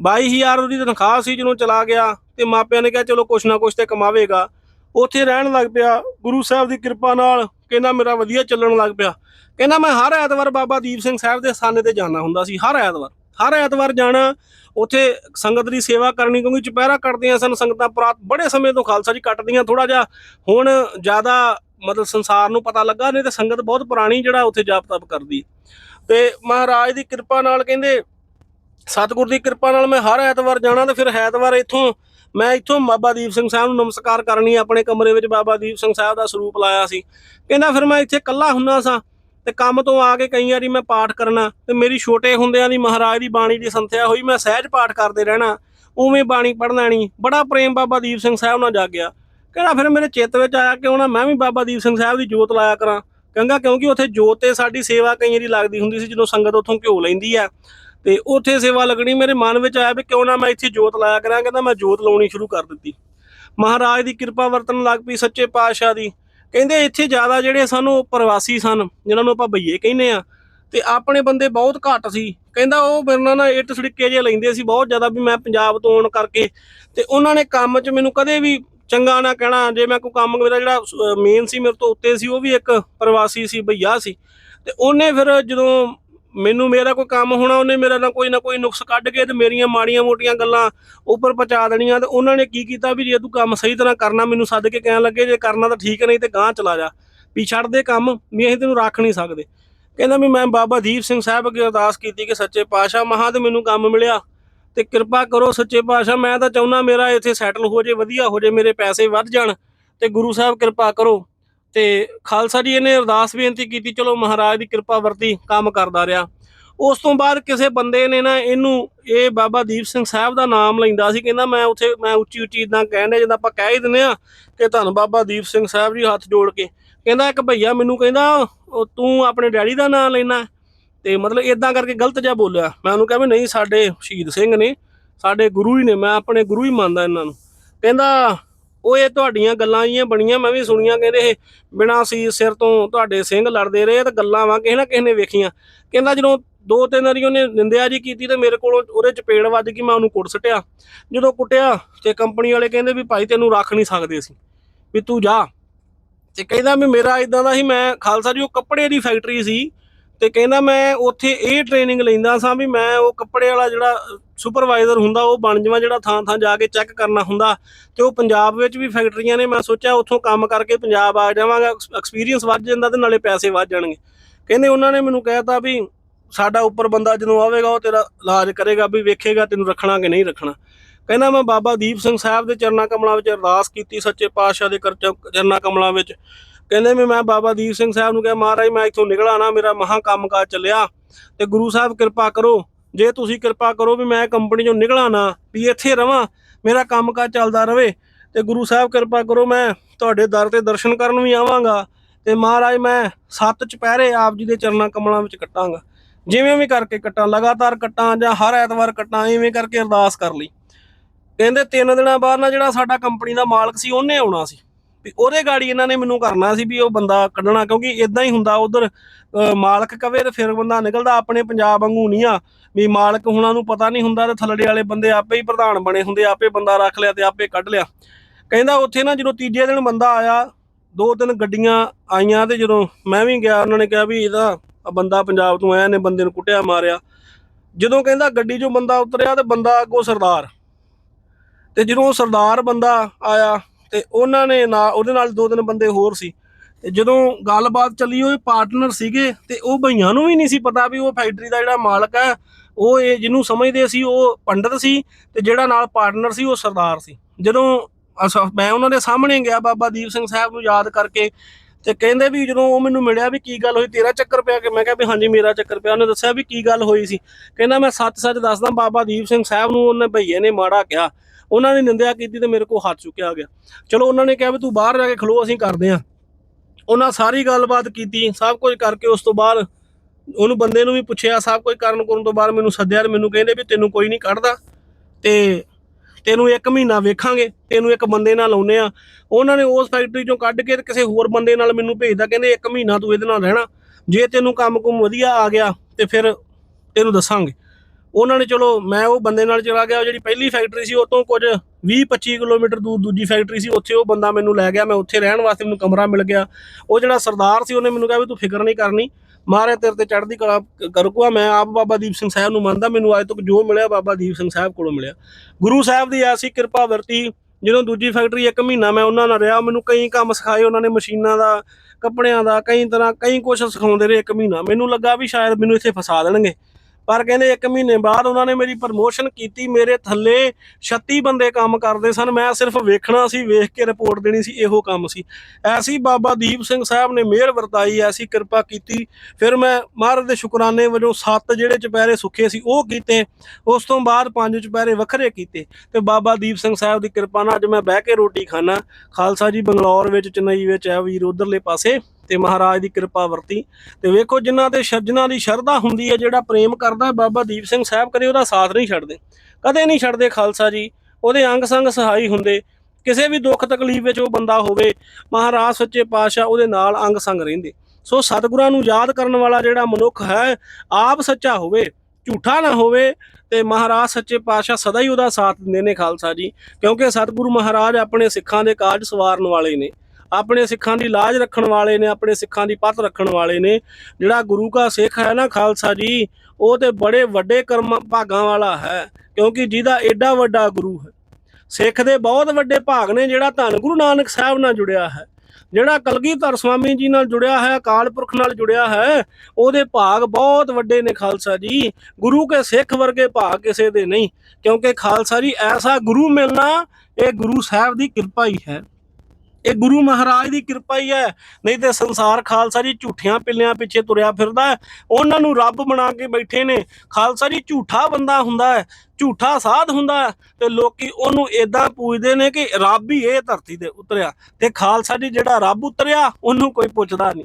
22000 ਉਹਦੀ ਤਨਖਾਹ ਸੀ ਜਦੋਂ ਚਲਾ ਗਿਆ ਤੇ ਮਾਪਿਆਂ ਨੇ ਕਿਹਾ ਚਲੋ ਕੁਛ ਨਾ ਕੁਛ ਤੇ ਕਮਾਵੇਗਾ। ਉੱਥੇ ਰਹਿਣ ਲੱਗ ਪਿਆ, ਗੁਰੂ ਸਾਹਿਬ ਦੀ ਕਿਰਪਾ ਨਾਲ ਕਹਿੰਦਾ ਮੇਰਾ ਵਧੀਆ ਚੱਲਣ ਲੱਗ ਪਿਆ। ਕਹਿੰਦਾ ਮੈਂ ਹਰ ਐਤਵਾਰ ਬਾਬਾ ਦੀਪ ਸਿੰਘ ਸਾਹਿਬ ਦੇ ਸਥਾਨੇ ਤੇ ਜਾਣਾ ਹੁੰਦਾ ਸੀ, ਹਰ ਐਤਵਾਰ। ਹਰ ਐਤਵਾਰ ਜਾਣਾ, ਉੱਥੇ ਸੰਗਤ ਦੀ ਸੇਵਾ ਕਰਨੀ, ਕਿਉਂਕਿ ਚੁਪਹਿਰਾ ਕੱਟਦੀਆਂ ਸਨ, ਸੰਗਤਾਂ ਪ੍ਰਾਤ, ਬੜੇ ਸਮੇਂ ਤੋਂ ਖਾਲਸਾ ਜੀ ਕੱਟਦੀਆਂ ਥੋੜਾ ਜਿਹਾ ਹੁਣ ਜ਼ਿਆਦਾ ਮਤਲਬ ਸੰਸਾਰ ਨੂੰ ਪਤਾ ਲੱਗਾ, ਨਹੀਂ ਤੇ ਸੰਗਤ ਬਹੁਤ ਪੁਰਾਣੀ ਜਿਹੜਾ ਉੱਥੇ ਜਾਪ ਤਪ ਕਰਦੀ। ਤੇ ਮਹਾਰਾਜ ਦੀ ਕਿਰਪਾ ਨਾਲ ਕਹਿੰਦੇ ਸਤਿਗੁਰ ਦੀ ਕਿਰਪਾ ਨਾਲ ਮੈਂ ਹਰ ਐਤਵਾਰ ਜਾਣਾ ਤੇ ਫਿਰ ਐਤਵਾਰ ਇੱਥੋਂ ਮੈਂ ਇੱਥੋਂ ਬਾਬਾ ਦੀਪ ਸਿੰਘ ਸਾਹਿਬ ਨੂੰ ਨਮਸਕਾਰ ਕਰਨੀ ਆਪਣੇ ਕਮਰੇ ਵਿੱਚ ਬਾਬਾ ਦੀਪ ਸਿੰਘ ਸਾਹਿਬ ਦਾ ਸਰੂਪ ਲਾਇਆ ਸੀ। ਕਹਿੰਦਾ ਫਿਰ ਮੈਂ ਇੱਥੇ ਇਕੱਲਾ ਹੁੰਨਾ ਸਾਂ ਤੇ ਕੰਮ ਤੋਂ ਆ ਕੇ ਕਈ ਵਾਰੀ ਮੈਂ ਪਾਠ ਕਰਨਾ ਤੇ ਮੇਰੀ ਛੋਟੇ ਹੁੰਦਿਆਂ ਦੀ ਮਹਾਰਾਜ ਦੀ ਬਾਣੀ ਦੀ ਸੰਥਿਆ ਹੋਈ, ਮੈਂ ਸਹਿਜ ਪਾਠ ਕਰਦੇ ਰਹਿਣਾ, ਉਵੇਂ ਬਾਣੀ ਪੜ੍ਹਨਾ ਲੈਣੀ ਬੜਾ ਪ੍ਰੇਮ ਬਾਬਾ ਦੀਪ ਸਿੰਘ ਸਾਹਿਬ ਨਾਲ ਜਾਗਿਆ। ਕਹਿੰਦਾ ਫਿਰ ਮੇਰੇ ਚਿੱਤ ਵਿੱਚ ਆਇਆ ਕਿ ਉਹਨਾਂ ਮੈਂ ਵੀ ਬਾਬਾ ਦੀਪ ਸਿੰਘ ਸਾਹਿਬ ਦੀ ਜੋਤ ਲਾਇਆ ਕਰਾਂ। ਕਹਿੰਦਾ ਕਿਉਂਕਿ ਉੱਥੇ ਜੋਤ ਤੇ ਸਾਡੀ ਸੇਵਾ ਕਈ ਵਾਰੀ ਲੱਗਦੀ ਹੁੰਦੀ ਸੀ, ਜਦੋਂ ਸੰਗਤ ਉੱਥੋਂ ਘਿਓ ਲੈਂਦੀ ਆ। ਤੇ ਉੱਥੇ ਸੇਵਾ ਲੱਗਣੀ, ਮੇਰੇ ਮਨ ਵਿੱਚ ਆਇਆ ਵੀ ਕਿਉਂ ਨਾ ਮੈਂ ਇੱਥੇ ਜੋਤ ਲਾਇਆ ਕਰਾਂ, ਕਹਿੰਦਾ ਮੈਂ ਜੋਤ ਲਾਉਣੀ ਸ਼ੁਰੂ ਕਰ ਦਿੱਤੀ। ਮਹਾਰਾਜ ਦੀ ਕਿਰਪਾ ਵਰਤਣ ਲੱਗ ਪਈ ਸੱਚੇ ਪਾਤਸ਼ਾਹ ਦੀ। ਕਹਿੰਦੇ ਇੱਥੇ ਜ਼ਿਆਦਾ ਜਿਹੜੇ ਸਾਨੂੰ ਪ੍ਰਵਾਸੀ ਸਨ, ਜਿਨ੍ਹਾਂ ਨੂੰ ਆਪਾਂ ਬਈਏ ਕਹਿੰਦੇ ਆ ਤੇ ਆਪਣੇ ਬੰਦੇ ਬਹੁਤ ਘੱਟ ਸੀ। ਕਹਿੰਦਾ ਉਹ ਮੇਰੇ ਨਾਲ ਨਾ ਇੱਟ ਸੜਿੱਕੇ ਜੇ ਲੈਂਦੇ ਸੀ ਬਹੁਤ ਜ਼ਿਆਦਾ ਵੀ ਮੈਂ ਪੰਜਾਬ ਤੋਂ ਆਉਣ ਕਰਕੇ, ਤੇ ਉਹਨਾਂ ਨੇ ਕੰਮ 'ਚ ਮੈਨੂੰ ਕਦੇ ਵੀ ਚੰਗਾ ਨਾ ਕਹਿਣਾ, ਜੇ ਮੈਂ ਕੋਈ ਕੰਮ ਮੇਰਾ ਜਿਹੜਾ ਮੇਨ ਸੀ ਮੇਰੇ ਤੋਂ ਉੱਤੇ ਸੀ, ਉਹ ਵੀ ਇੱਕ ਪ੍ਰਵਾਸੀ ਸੀ ਭਈਆ ਸੀ। ਤੇ ਉਹਨੇ ਫਿਰ ਜਦੋਂ ਮੈਨੂੰ ਮੇਰਾ ਕੋਈ ਕੰਮ ਹੋਣਾ, ਉਹਨੇ ਮੇਰਾ ਨਾਲ ਕੋਈ ਨਾ ਕੋਈ ਨੁਕਸ ਕੱਢ ਕੇ ਤੇ ਮੇਰੀਆਂ ਮਾੜੀਆਂ ਮੋਟੀਆਂ ਗੱਲਾਂ ਉੱਪਰ ਪਹੁੰਚਾ ਦੇਣੀਆਂ ਤੇ ਉਹਨਾਂ ਨੇ ਕੀ ਕੀਤਾ ਵੀ ਜੇ ਤੂੰ ਕੰਮ ਸਹੀ ਤਰ੍ਹਾਂ ਕਰਨਾ ਮੈਨੂੰ ਸੱਦ ਕੇ ਕਹਿਣ ਲੱਗੇ, ਜੇ ਕਰਨਾ ਤਾਂ ਠੀਕ ਨਹੀਂ ਤੇ ਗਾਂਹ ਚਲਾ ਜਾ। ਵੀ ਛੱਡ ਦੇ ਕੰਮ, ਵੀ ਅਸੀਂ ਤੈਨੂੰ ਰੱਖ ਨਹੀਂ ਸਕਦੇ। ਕਹਿੰਦਾ ਵੀ ਮੈਂ ਬਾਬਾ ਦੀਪ ਸਿੰਘ ਸਾਹਿਬ ਅੱਗੇ ਅਰਦਾਸ ਕੀਤੀ ਕਿ ਸੱਚੇ ਪਾਤਸ਼ਾਹ ਮਹਾਂ ਤੇ ਮੈਨੂੰ ਕੰਮ ਮਿਲਿਆ ਤੇ ਕਿਰਪਾ ਕਰੋ ਸੱਚੇ ਪਾਤਸ਼ਾਹ, ਮੈਂ ਤਾਂ ਚਾਹੁੰਦਾ ਮੇਰਾ ਇੱਥੇ ਸੈਟਲ ਹੋ ਜੇ, ਵਧੀਆ ਹੋ ਜੇ, ਮੇਰੇ ਪੈਸੇ ਵੱਧ ਜਾਣ ਤੇ ਗੁਰੂ ਸਾਹਿਬ ਕਿਰਪਾ ਕਰੋ। ਤੇ ਖਾਲਸਾ ਜੀ ਇਹਨੇ ਅਰਦਾਸ ਬੇਨਤੀ ਕੀਤੀ, ਚਲੋ ਮਹਾਰਾਜ ਦੀ ਕਿਰਪਾ ਵਰਤੀ ਕੰਮ ਕਰਦਾ ਰਿਹਾ। ਉਸ ਤੋਂ ਬਾਅਦ ਕਿਸੇ ਬੰਦੇ ਨੇ ਨਾ ਇਹਨੂੰ, ਇਹ ਬਾਬਾ ਦੀਪ ਸਿੰਘ ਸਾਹਿਬ ਦਾ ਨਾਮ ਲੈਂਦਾ ਸੀ, ਕਹਿੰਦਾ ਮੈਂ ਉੱਥੇ, ਮੈਂ ਉੱਚੀ ਉੱਚੀ ਇਦਾਂ ਕਹਿੰਦੇ ਜਿੱਦਾਂ ਆਪਾਂ ਕਹਿ ਹੀ ਦਿੰਦੇ ਆ ਕਿ ਤੁਹਾਨੂੰ ਬਾਬਾ ਦੀਪ ਸਿੰਘ ਸਾਹਿਬ ਜੀ ਹੱਥ ਜੋੜ ਕੇ। ਕਹਿੰਦਾ ਇੱਕ ਭਈਆ ਮੈਨੂੰ ਕਹਿੰਦਾ ਤੂੰ ਆਪਣੇ ਡੈਡੀ ਦਾ ਨਾਮ ਲੈਣਾ ਤੇ ਮਤਲਬ ਇਦਾਂ ਕਰਕੇ ਗਲਤ ਜਿਹਾ ਬੋਲਿਆ। ਮੈਂ ਉਹਨੂੰ ਕਿਹਾ ਵੀ ਨਹੀਂ, ਸਾਡੇ ਸ਼ਹੀਦ ਸਿੰਘ ਨੇ, ਸਾਡੇ ਗੁਰੂ ਹੀ ਨੇ, ਮੈਂ ਆਪਣੇ ਗੁਰੂ ਹੀ ਮੰਨਦਾ ਇਹਨਾਂ ਨੂੰ। ਕਹਿੰਦਾ ਉਹ ਇਹ ਤੁਹਾਡੀਆਂ ਗੱਲਾਂ ਜੀਆਂ ਬਣੀਆਂ, ਮੈਂ ਵੀ ਸੁਣੀਆਂ, ਕਹਿੰਦੇ ਇਹ ਬਿਨਾ ਸੀ ਸਿਰ ਤੋਂ ਤੁਹਾਡੇ ਸਿੰਘ ਲੜਦੇ ਰਹੇ ਤੇ ਗੱਲਾਂ ਵਾਂ, ਕਿਸੇ ਨਾ ਕਿਸੇ ਨੇ ਵੇਖੀਆਂ। ਕਹਿੰਦਾ ਜਦੋਂ ਦੋ ਤਿੰਨ ਵਾਰੀ ਉਹਨੇ ਨਿੰਦਿਆ ਜੀ ਕੀਤੀ ਤੇ ਮੇਰੇ ਕੋਲੋਂ ਉਹਦੇ ਚਪੇੜ ਵੱਜ ਗਈ, ਮੈਂ ਉਹਨੂੰ ਕੁੱਟ ਸਟਿਆ। ਜਦੋਂ ਕੁੱਟਿਆ ਤੇ ਕੰਪਨੀ ਵਾਲੇ ਕਹਿੰਦੇ ਵੀ ਭਾਈ ਤੈਨੂੰ ਰੱਖ ਨਹੀਂ ਸਕਦੇ ਅਸੀਂ, ਵੀ ਤੂੰ ਜਾ। ਤੇ ਕਹਿੰਦਾ ਵੀ ਮੇਰਾ ਇਦਾਂ ਦਾ ਸੀ, ਮੈਂ ਖਾਲਸਾ ਜੀ, ਉਹ ਕੱਪੜੇ ਦੀ ਫੈਕਟਰੀ ਸੀ ਤੇ ਕਹਿੰਦਾ ਮੈਂ ਉੱਥੇ ਇਹ ਟ੍ਰੇਨਿੰਗ ਲੈਂਦਾ ਸਾਂ ਵੀ ਮੈਂ ਉਹ ਕੱਪੜੇ ਵਾਲਾ ਜਿਹੜਾ ਸੁਪਰਵਾਈਜ਼ਰ ਹੁੰਦਾ, ਉਹ ਬਣ ਜਾਵਾਂ ਜਿਹੜਾ ਥਾਂ ਥਾਂ ਜਾ ਕੇ ਚੈੱਕ ਕਰਨਾ ਹੁੰਦਾ ਤੇ ਉਹ ਪੰਜਾਬ ਵਿੱਚ ਵੀ ਫੈਕਟਰੀਆਂ ਨੇ, ਮੈਂ ਸੋਚਿਆ ਉੱਥੋਂ ਕੰਮ ਕਰਕੇ ਪੰਜਾਬ ਆ ਜਾਵਾਂਗਾ ਐਕਸਪੀਰੀਅੰਸ ਵੱਧ ਜਾਂਦਾ ਤੇ ਨਾਲੇ ਪੈਸੇ ਵੱਧ ਜਾਣਗੇ। ਕਹਿੰਦੇ ਉਹਨਾਂ ਨੇ ਮੈਨੂੰ ਕਹਿਤਾ ਵੀ ਸਾਡਾ ਉੱਪਰ ਬੰਦਾ ਜਦੋਂ ਆਵੇਗਾ, ਉਹ ਤੇਰਾ ਇਲਾਜ ਕਰੇਗਾ ਵੀ ਵੇਖੇਗਾ ਤੈਨੂੰ ਰੱਖਣਾ ਕਿ ਨਹੀਂ ਰੱਖਣਾ। ਕਹਿੰਦਾ ਮੈਂ ਬਾਬਾ ਦੀਪ ਸਿੰਘ ਸਾਹਿਬ ਦੇ ਚਰਨਾਂ ਕਮਲਾਂ ਵਿੱਚ ਅਰਦਾਸ ਕੀਤੀ, ਸੱਚੇ ਪਾਤਸ਼ਾਹ ਦੇ ਕਰ- ਚਰਨਾਂ ਕਮਲਾਂ ਵਿੱਚ। ਕਹਿੰਦੇ ਵੀ ਮੈਂ ਬਾਬਾ ਦੀਪ ਸਿੰਘ ਸਾਹਿਬ ਨੂੰ ਕਿਹਾ, ਮਹਾਰਾਜ, ਮੈਂ ਇੱਥੋਂ ਨਿਕਲਾਂ ਨਾ ਮੇਰਾ ਮਹਾ ਕੰਮਕਾਜ ਚੱਲਿਆ ਤੇ ਗੁਰੂ ਸਾਹਿਬ ਕਿਰਪਾ ਕਰੋ। ਜੇ ਤੁਸੀਂ ਕਿਰਪਾ ਕਰੋ ਵੀ ਮੈਂ ਕੰਪਨੀ ਚੋਂ ਨਿਕਲਾਂ ਨਾ ਵੀ ਇੱਥੇ ਰਵਾਂ, ਮੇਰਾ ਕੰਮਕਾਜ ਚੱਲਦਾ ਰਵੇ ਤੇ ਗੁਰੂ ਸਾਹਿਬ ਕਿਰਪਾ ਕਰੋ, ਮੈਂ ਤੁਹਾਡੇ ਦਰ ਤੇ ਦਰਸ਼ਨ ਕਰਨ ਵੀ ਆਵਾਂਗਾ ਤੇ ਮਹਾਰਾਜ, ਮੈਂ ਸੱਤ ਚੁਪਹਿਰੇ ਆਪ ਜੀ ਦੇ ਚਰਨਾਂ ਕਮਲਾਂ ਵਿੱਚ ਕੱਟਾਂਗਾ। ਜਿਵੇਂ ਵੀ ਕਰਕੇ ਕੱਟਾਂ, ਲਗਾਤਾਰ ਕੱਟਾਂ ਜਾਂ ਹਰ ਐਤਵਾਰ ਕੱਟਾਂ, ਇਵੇਂ ਕਰਕੇ ਅਰਦਾਸ ਕਰ ਲਈ। ਕਹਿੰਦੇ ਤਿੰਨ ਦਿਨਾਂ ਬਾਅਦ ਨਾ ਜਿਹੜਾ ਸਾਡਾ ਕੰਪਨੀ ਦਾ ਮਾਲਕ ਸੀ, ਉਹਨੇ ਆਉਣਾ ਸੀ। ਵੀ ਉਹਦੇ ਗਾੜੀ ਇਹਨਾਂ ਨੇ ਮੈਨੂੰ ਕਰਨਾ ਸੀ ਵੀ ਉਹ ਬੰਦਾ ਕੱਢਣਾ, ਕਿਉਂਕਿ ਇਦਾਂ ਹੀ ਹੁੰਦਾ ਉਧਰ ਮਾਲਕ ਕਵੇ ਤੇ ਫਿਰ ਬੰਦਾ ਨਿਕਲਦਾ ਆਪਣੇ ਪੰਜਾਬ ਵਾਂਗੂ ਨਹੀਂ ਆ। ਵੀ ਮਾਲਕ ਹੁਣਾਂ ਨੂੰ ਪਤਾ ਨਹੀਂ ਹੁੰਦਾ ਤੇ ਥੱਲੜੇ ਵਾਲੇ ਬੰਦੇ ਆਪੇ ਹੀ ਪ੍ਰਧਾਨ ਬਣੇ ਹੁੰਦੇ, ਆਪੇ ਬੰਦਾ ਰੱਖ ਲਿਆ ਤੇ ਆਪੇ ਕੱਢ ਲਿਆ। ਕਹਿੰਦਾ ਉੱਥੇ ਨਾ ਜਦੋਂ ਤੀਜੇ ਦਿਨ ਬੰਦਾ ਆਇਆ, ਦੋ ਤਿੰਨ ਗੱਡੀਆਂ ਆਈਆਂ ਤੇ ਜਦੋਂ ਮੈਂ ਵੀ ਗਿਆ, ਉਹਨਾਂ ਨੇ ਕਿਹਾ ਵੀ ਇਹਦਾ ਬੰਦਾ ਪੰਜਾਬ ਤੋਂ ਆਇਆ ਨੇ ਬੰਦੇ ਨੂੰ ਕੁੱਟਿਆ, ਮਾਰਿਆ। ਜਦੋਂ ਕਹਿੰਦਾ ਗੱਡੀ 'ਚੋਂ ਬੰਦਾ ਉਤਰਿਆ ਤੇ ਬੰਦਾ ਅੱਗੋਂ ਸਰਦਾਰ। ਤੇ ਜਦੋਂ ਸਰਦਾਰ ਬੰਦਾ ਆਇਆ ਤੇ ਉਹਨਾਂ ਨੇ ਨਾ, ਉਹਦੇ ਨਾਲ ਦੋ ਤਿੰਨ ਬੰਦੇ ਹੋਰ ਸੀ। ਤੇ ਜਦੋਂ ਗੱਲਬਾਤ ਚੱਲੀ, ਉਹ ਪਾਰਟਨਰ ਸੀਗੇ ਤੇ ਉਹ ਭਈਆਂ ਨੂੰ ਵੀ ਨਹੀਂ ਸੀ ਪਤਾ ਵੀ ਉਹ ਫੈਕਟਰੀ ਦਾ ਜਿਹੜਾ ਮਾਲਕ ਹੈ, ਉਹ ਇਹ ਜਿਹਨੂੰ ਸਮਝਦੇ ਸੀ, ਉਹ ਪੰਡਤ ਸੀ ਤੇ ਜਿਹੜਾ ਨਾਲ ਪਾਰਟਨਰ ਸੀ, ਉਹ ਸਰਦਾਰ ਸੀ। ਜਦੋਂ ਅਸ- ਮੈਂ ਉਹਨਾਂ ਦੇ ਸਾਹਮਣੇ ਗਿਆ, ਬਾਬਾ ਦੀਪ ਸਿੰਘ ਸਾਹਿਬ ਨੂੰ ਯਾਦ ਕਰਕੇ ਤੇ ਕਹਿੰਦੇ ਵੀ ਜਦੋਂ ਉਹ ਮੈਨੂੰ ਮਿਲਿਆ ਵੀ ਕੀ ਗੱਲ ਹੋਈ, ਤੇਰਾ ਚੱਕਰ ਪਿਆ ਕਿ, ਮੈਂ ਕਿਹਾ ਵੀ ਹਾਂਜੀ, ਮੇਰਾ ਚੱਕਰ ਪਿਆ। ਉਹਨੇ ਦੱਸਿਆ ਵੀ ਕੀ ਗੱਲ ਹੋਈ ਸੀ। ਕਹਿੰਦਾ ਮੈਂ ਸੱਚ ਸੱਚ ਦੱਸਦਾ, ਬਾਬਾ ਦੀਪ ਸਿੰਘ ਸਾਹਿਬ ਨੂੰ ਉਹਨੇ ਭਈਏ ਨੇ ਮਾੜਾ ਕਿਹਾ। ਉਹਨਾਂ ਨੇ ਨਿੰਦਿਆ ਕੀਤੀ ਤੇ ਮੇਰੇ ਕੋਲ ਹੱਥ ਚੁੱਕਿਆ ਗਿਆ। ਚਲੋ ਉਹਨਾਂ ਨੇ ਕਿਹਾ ਵੀ ਤੂੰ ਬਾਹਰ ਜਾ ਕੇ ਖਲੋ, ਅਸੀਂ ਕਰਦੇ ਆ ਉਹਨਾਂ ਸਾਰੀ ਗੱਲਬਾਤ ਕੀਤੀ, ਸਭ ਕੁਝ ਕਰਕੇ ਉਸ ਤੋਂ ਬਾਅਦ ਉਹਨੂੰ ਬੰਦੇ ਨੂੰ ਵੀ ਪੁੱਛਿਆ, ਸਭ ਕੁਝ ਕਰਨ ਕਰਨ ਤੋਂ ਬਾਅਦ ਮੈਨੂੰ ਸੱਦਿਆ ਤੇ ਮੈਨੂੰ ਕਹਿੰਦੇ ਵੀ ਤੈਨੂੰ ਕੋਈ ਨਹੀਂ ਕੱਢਦਾ ਤੇ ਤੈਨੂੰ ਇੱਕ ਮਹੀਨਾ ਵੇਖਾਂਗੇ, ਤੈਨੂੰ ਇੱਕ ਬੰਦੇ ਨਾਲ ਲਾਉਨੇ ਆ ਉਹਨਾਂ ਨੇ ਉਸ ਫੈਕਟਰੀ ਚੋਂ ਕੱਢ ਕੇ ਕਿਸੇ ਹੋਰ ਬੰਦੇ ਨਾਲ ਮੈਨੂੰ ਭੇਜਦਾ ਕਹਿੰਦੇ ਇੱਕ ਮਹੀਨਾ ਤੂੰ ਇਹਦੇ ਨਾਲ ਰਹਿਣਾ। ਜੇ ਤੈਨੂੰ ਕੰਮ ਕੁਮ ਵਧੀਆ ਆ ਗਿਆ ਤੇ ਫਿਰ ਤੈਨੂੰ ਦੱਸਾਂਗੇ। ਉਹਨਾਂ ਨੇ ਚਲੋ ਮੈਂ ਉਹ ਬੰਦੇ ਨਾਲ ਚਲਾ ਗਿਆ, ਉਹ ਜਿਹੜੀ ਪਹਿਲੀ ਫੈਕਟਰੀ ਸੀ ਉਹ ਤੋਂ ਕੁਝ 20 25 ਕਿਲੋਮੀਟਰ ਦੂਰ ਦੂਜੀ ਫੈਕਟਰੀ ਸੀ, ਉੱਥੇ ਉਹ ਬੰਦਾ ਮੈਨੂੰ ਲੈ ਗਿਆ, ਮੈਂ ਉੱਥੇ ਰਹਿਣ ਵਾਸਤੇ ਮੈਨੂੰ ਕਮਰਾ ਮਿਲ ਗਿਆ। ਉਹ ਜਿਹੜਾ ਸਰਦਾਰ ਸੀ ਉਹਨੇ ਮੈਨੂੰ ਕਿਹਾ ਵੀ ਤੂੰ ਫਿਕਰ ਨਹੀਂ ਕਰਨੀ, ਮਾਰੇ ਤੇਰੇ ਤੇ ਚੜ੍ਹਦੀ ਕਲਾ ਕਰੂਗਾ, ਮੈਂ ਆਪ ਬਾਬਾ ਦੀਪ ਸਿੰਘ ਸਾਹਿਬ ਨੂੰ ਮੰਨਦਾ, ਮੈਨੂੰ ਅੱਜ ਤੱਕ ਜੋ ਮਿਲਿਆ ਬਾਬਾ ਦੀਪ ਸਿੰਘ ਸਾਹਿਬ ਕੋਲੋਂ ਮਿਲਿਆ। ਗੁਰੂ ਸਾਹਿਬ ਦੀ ਐਸੀ ਕਿਰਪਾ ਵਰਤੀ, ਜਦੋਂ ਦੂਜੀ ਫੈਕਟਰੀ ਇੱਕ ਮਹੀਨਾ ਮੈਂ ਉਹਨਾਂ ਨਾਲ ਰਿਹਾ, ਮੈਨੂੰ ਕਈ ਕੰਮ ਸਿਖਾਏ ਉਹਨਾਂ ਨੇ, ਮਸ਼ੀਨਾਂ ਦਾ, ਕੱਪੜਿਆਂ ਦਾ, ਕਈ ਤਰ੍ਹਾਂ, ਕਈ ਕੁਝ ਸਿਖਾਉਂਦੇ ਰਹੇ ਇੱਕ ਮਹੀਨਾ। ਮੈਨੂੰ ਲੱਗਾ ਵੀ ਸ਼ਾਇਦ ਮੈਨੂੰ ਇੱਥੇ ਫਸਾ ਦੇਣਗੇ। ਪਰ ਕਹਿੰਦੇ ਇੱਕ ਮਹੀਨੇ ਬਾਅਦ ਉਹਨਾਂ ਨੇ ਮੇਰੀ ਪ੍ਰਮੋਸ਼ਨ ਕੀਤੀ, ਮੇਰੇ ਥੱਲੇ 36 ਬੰਦੇ ਕੰਮ ਕਰਦੇ ਸਨ, ਮੈਂ ਸਿਰਫ ਵੇਖਣਾ ਸੀ, ਵੇਖ ਕੇ ਰਿਪੋਰਟ ਦੇਣੀ ਸੀ, ਇਹੋ ਕੰਮ ਸੀ। ਐਸੀ ਬਾਬਾ ਦੀਪ ਸਿੰਘ ਸਾਹਿਬ ਨੇ ਮਿਹਰ ਵਰਤਾਈ, ਐਸੀ ਕਿਰਪਾ ਕੀਤੀ, ਫਿਰ ਮੈਂ ਮਹਾਰਾਜ ਦੇ ਸ਼ੁਕਰਾਨੇ ਵਜੋਂ ਸੱਤ ਜਿਹੜੇ ਚੁਪਹਿਰੇ ਸੁੱਖੇ ਸੀ, ਉਹ ਕੀਤੇ, ਉਸ ਤੋਂ ਬਾਅਦ ਪੰਜ ਚੁਪਹਿਰੇ ਵੱਖਰੇ ਕੀਤੇ। ਤੇ ਬਾਬਾ ਦੀਪ ਸਿੰਘ ਸਾਹਿਬ ਦੀ ਕਿਰਪਾ ਨਾਲ ਅੱਜ ਮੈਂ ਬਹਿ ਕੇ ਰੋਟੀ ਖਾਣਾ ਖਾਲਸਾ ਜੀ ਬੰਗਲੌਰ ਵਿੱਚ, ਚੇਨਈ ਵਿੱਚ ਹੈ ਵੀਰ ਉਧਰਲੇ ਪਾਸੇ ਤੇ ਮਹਾਰਾਜ ਦੀ ਕਿਰਪਾ ਵਰਤੀ। ਤੇ ਵੇਖੋ ਜਿਨ੍ਹਾਂ ਤੇ ਸ਼ਰਜਨਾ ਦੀ ਸ਼ਰਧਾ ਹੁੰਦੀ ਹੈ, ਜਿਹੜਾ ਪ੍ਰੇਮ ਕਰਦਾ ਬਾਬਾ ਦੀਪ ਸਿੰਘ ਸਾਹਿਬ ਕਦੇ ਉਹਦਾ ਸਾਥ ਨਹੀਂ ਛੱਡਦੇ। ਕਦੇ ਨਹੀਂ ਛੱਡਦੇ ਖਾਲਸਾ ਜੀ। ਉਹਦੇ ਅੰਗ ਸੰਗ ਸਹਾਈ ਹੁੰਦੇ। ਕਿਸੇ ਵੀ ਦੁੱਖ ਤਕਲੀਫ ਵਿੱਚ ਉਹ ਬੰਦਾ ਹੋਵੇ, ਮਹਾਰਾਜ ਸੱਚੇ ਪਾਤਸ਼ਾਹ ਉਹਦੇ ਨਾਲ ਅੰਗ ਸੰਗ ਰਹਿੰਦੇ। ਸੋ ਸਤਿਗੁਰਾਂ ਨੂੰ ਯਾਦ ਕਰਨ ਵਾਲਾ ਜਿਹੜਾ ਮਨੁੱਖ ਹੈ, ਆਪ ਸੱਚਾ ਹੋਵੇ, ਝੂਠਾ ਨਾ ਹੋਵੇ, ਤੇ ਮਹਾਰਾਜ ਸੱਚੇ ਪਾਤਸ਼ਾਹ ਸਦਾ ਹੀ ਉਹਦਾ ਸਾਥ ਦਿੰਦੇ ਨੇ ਖਾਲਸਾ ਜੀ। ਕਿਉਂਕਿ ਸਤਿਗੁਰੂ ਮਹਾਰਾਜ ਆਪਣੇ ਸਿੱਖਾਂ ਦੇ ਕਾਰਜ ਸਵਾਰਨ ਵਾਲੇ ਨੇ। ਆਪਣੇ ਸਿੱਖਾਂ ਦੀ ਲਾਜ ਰੱਖਣ ਵਾਲੇ ਨੇ, ਆਪਣੇ ਸਿੱਖਾਂ ਦੀ ਪੱਤ ਰੱਖਣ ਵਾਲੇ ਨੇ। ਜਿਹੜਾ ਗੁਰੂ ਕਾ ਸਿੱਖ ਹੈ ਨਾ ਖਾਲਸਾ ਜੀ, ਉਹ ਤੇ ਬੜੇ ਵੱਡੇ ਕਰਮ ਭਾਗਾਂ ਵਾਲਾ ਹੈ, ਕਿਉਂਕਿ ਜਿਹਦਾ ਏਡਾ ਵੱਡਾ ਗੁਰੂ ਹੈ। ਸਿੱਖ ਦੇ ਬਹੁਤ ਵੱਡੇ ਭਾਗ ਨੇ, ਜਿਹੜਾ ਧੰਨ ਗੁਰੂ ਨਾਨਕ ਸਾਹਿਬ ਨਾਲ ਜੁੜਿਆ ਹੈ। ਜਿਹੜਾ ਕਲਗੀਧਰ ਸਵਾਮੀ ਜੀ ਨਾਲ ਜੁੜਿਆ ਹੈ, ਅਕਾਲ ਪੁਰਖ ਨਾਲ ਜੁੜਿਆ ਹੈ, ਉਹਦੇ ਭਾਗ ਬਹੁਤ ਵੱਡੇ ਨੇ ਖਾਲਸਾ ਜੀ। ਗੁਰੂ ਕੇ ਸਿੱਖ ਵਰਗੇ ਭਾਗ ਕਿਸੇ ਦੇ ਨਹੀਂ, ਕਿਉਂਕਿ ਖਾਲਸਾ ਜੀ, ਐਸਾ ਗੁਰੂ ਮਿਲਣਾ, ਇਹ ਗੁਰੂ ਸਾਹਿਬ ਦੀ ਕਿਰਪਾ ਹੀ ਹੈ। ਇਹ ਗੁਰੂ ਮਹਾਰਾਜ ਦੀ ਕਿਰਪਾ ਹੀ ਹੈ। ਨਹੀਂ ਤੇ ਸੰਸਾਰ ਖਾਲਸਾ ਜੀ ਝੂਠਿਆਂ ਪਿੱਲਿਆਂ ਪਿੱਛੇ ਤੁਰਿਆ ਫਿਰਦਾ ਹੈ। ਉਹਨਾਂ ਨੂੰ ਰੱਬ ਬਣਾ ਕੇ ਬੈਠੇ ਨੇ। ਖਾਲਸਾ ਜੀ ਝੂਠਾ ਬੰਦਾ ਹੁੰਦਾ ਹੈ, ਝੂਠਾ ਸਾਧ ਹੁੰਦਾ ਤੇ ਲੋਕੀ ਉਹਨੂੰ ਇਦਾਂ ਪੂਜਦੇ ਨੇ ਕਿ ਰੱਬ ਹੀ ਇਹ ਧਰਤੀ ਤੇ ਉਤਰਿਆ ਤੇ ਖਾਲਸਾ ਜੀ ਜਿਹੜਾ ਰੱਬ ਉਤਰਿਆ ਉਹਨੂੰ ਕੋਈ ਪੁੱਛਦਾ ਨਹੀਂ।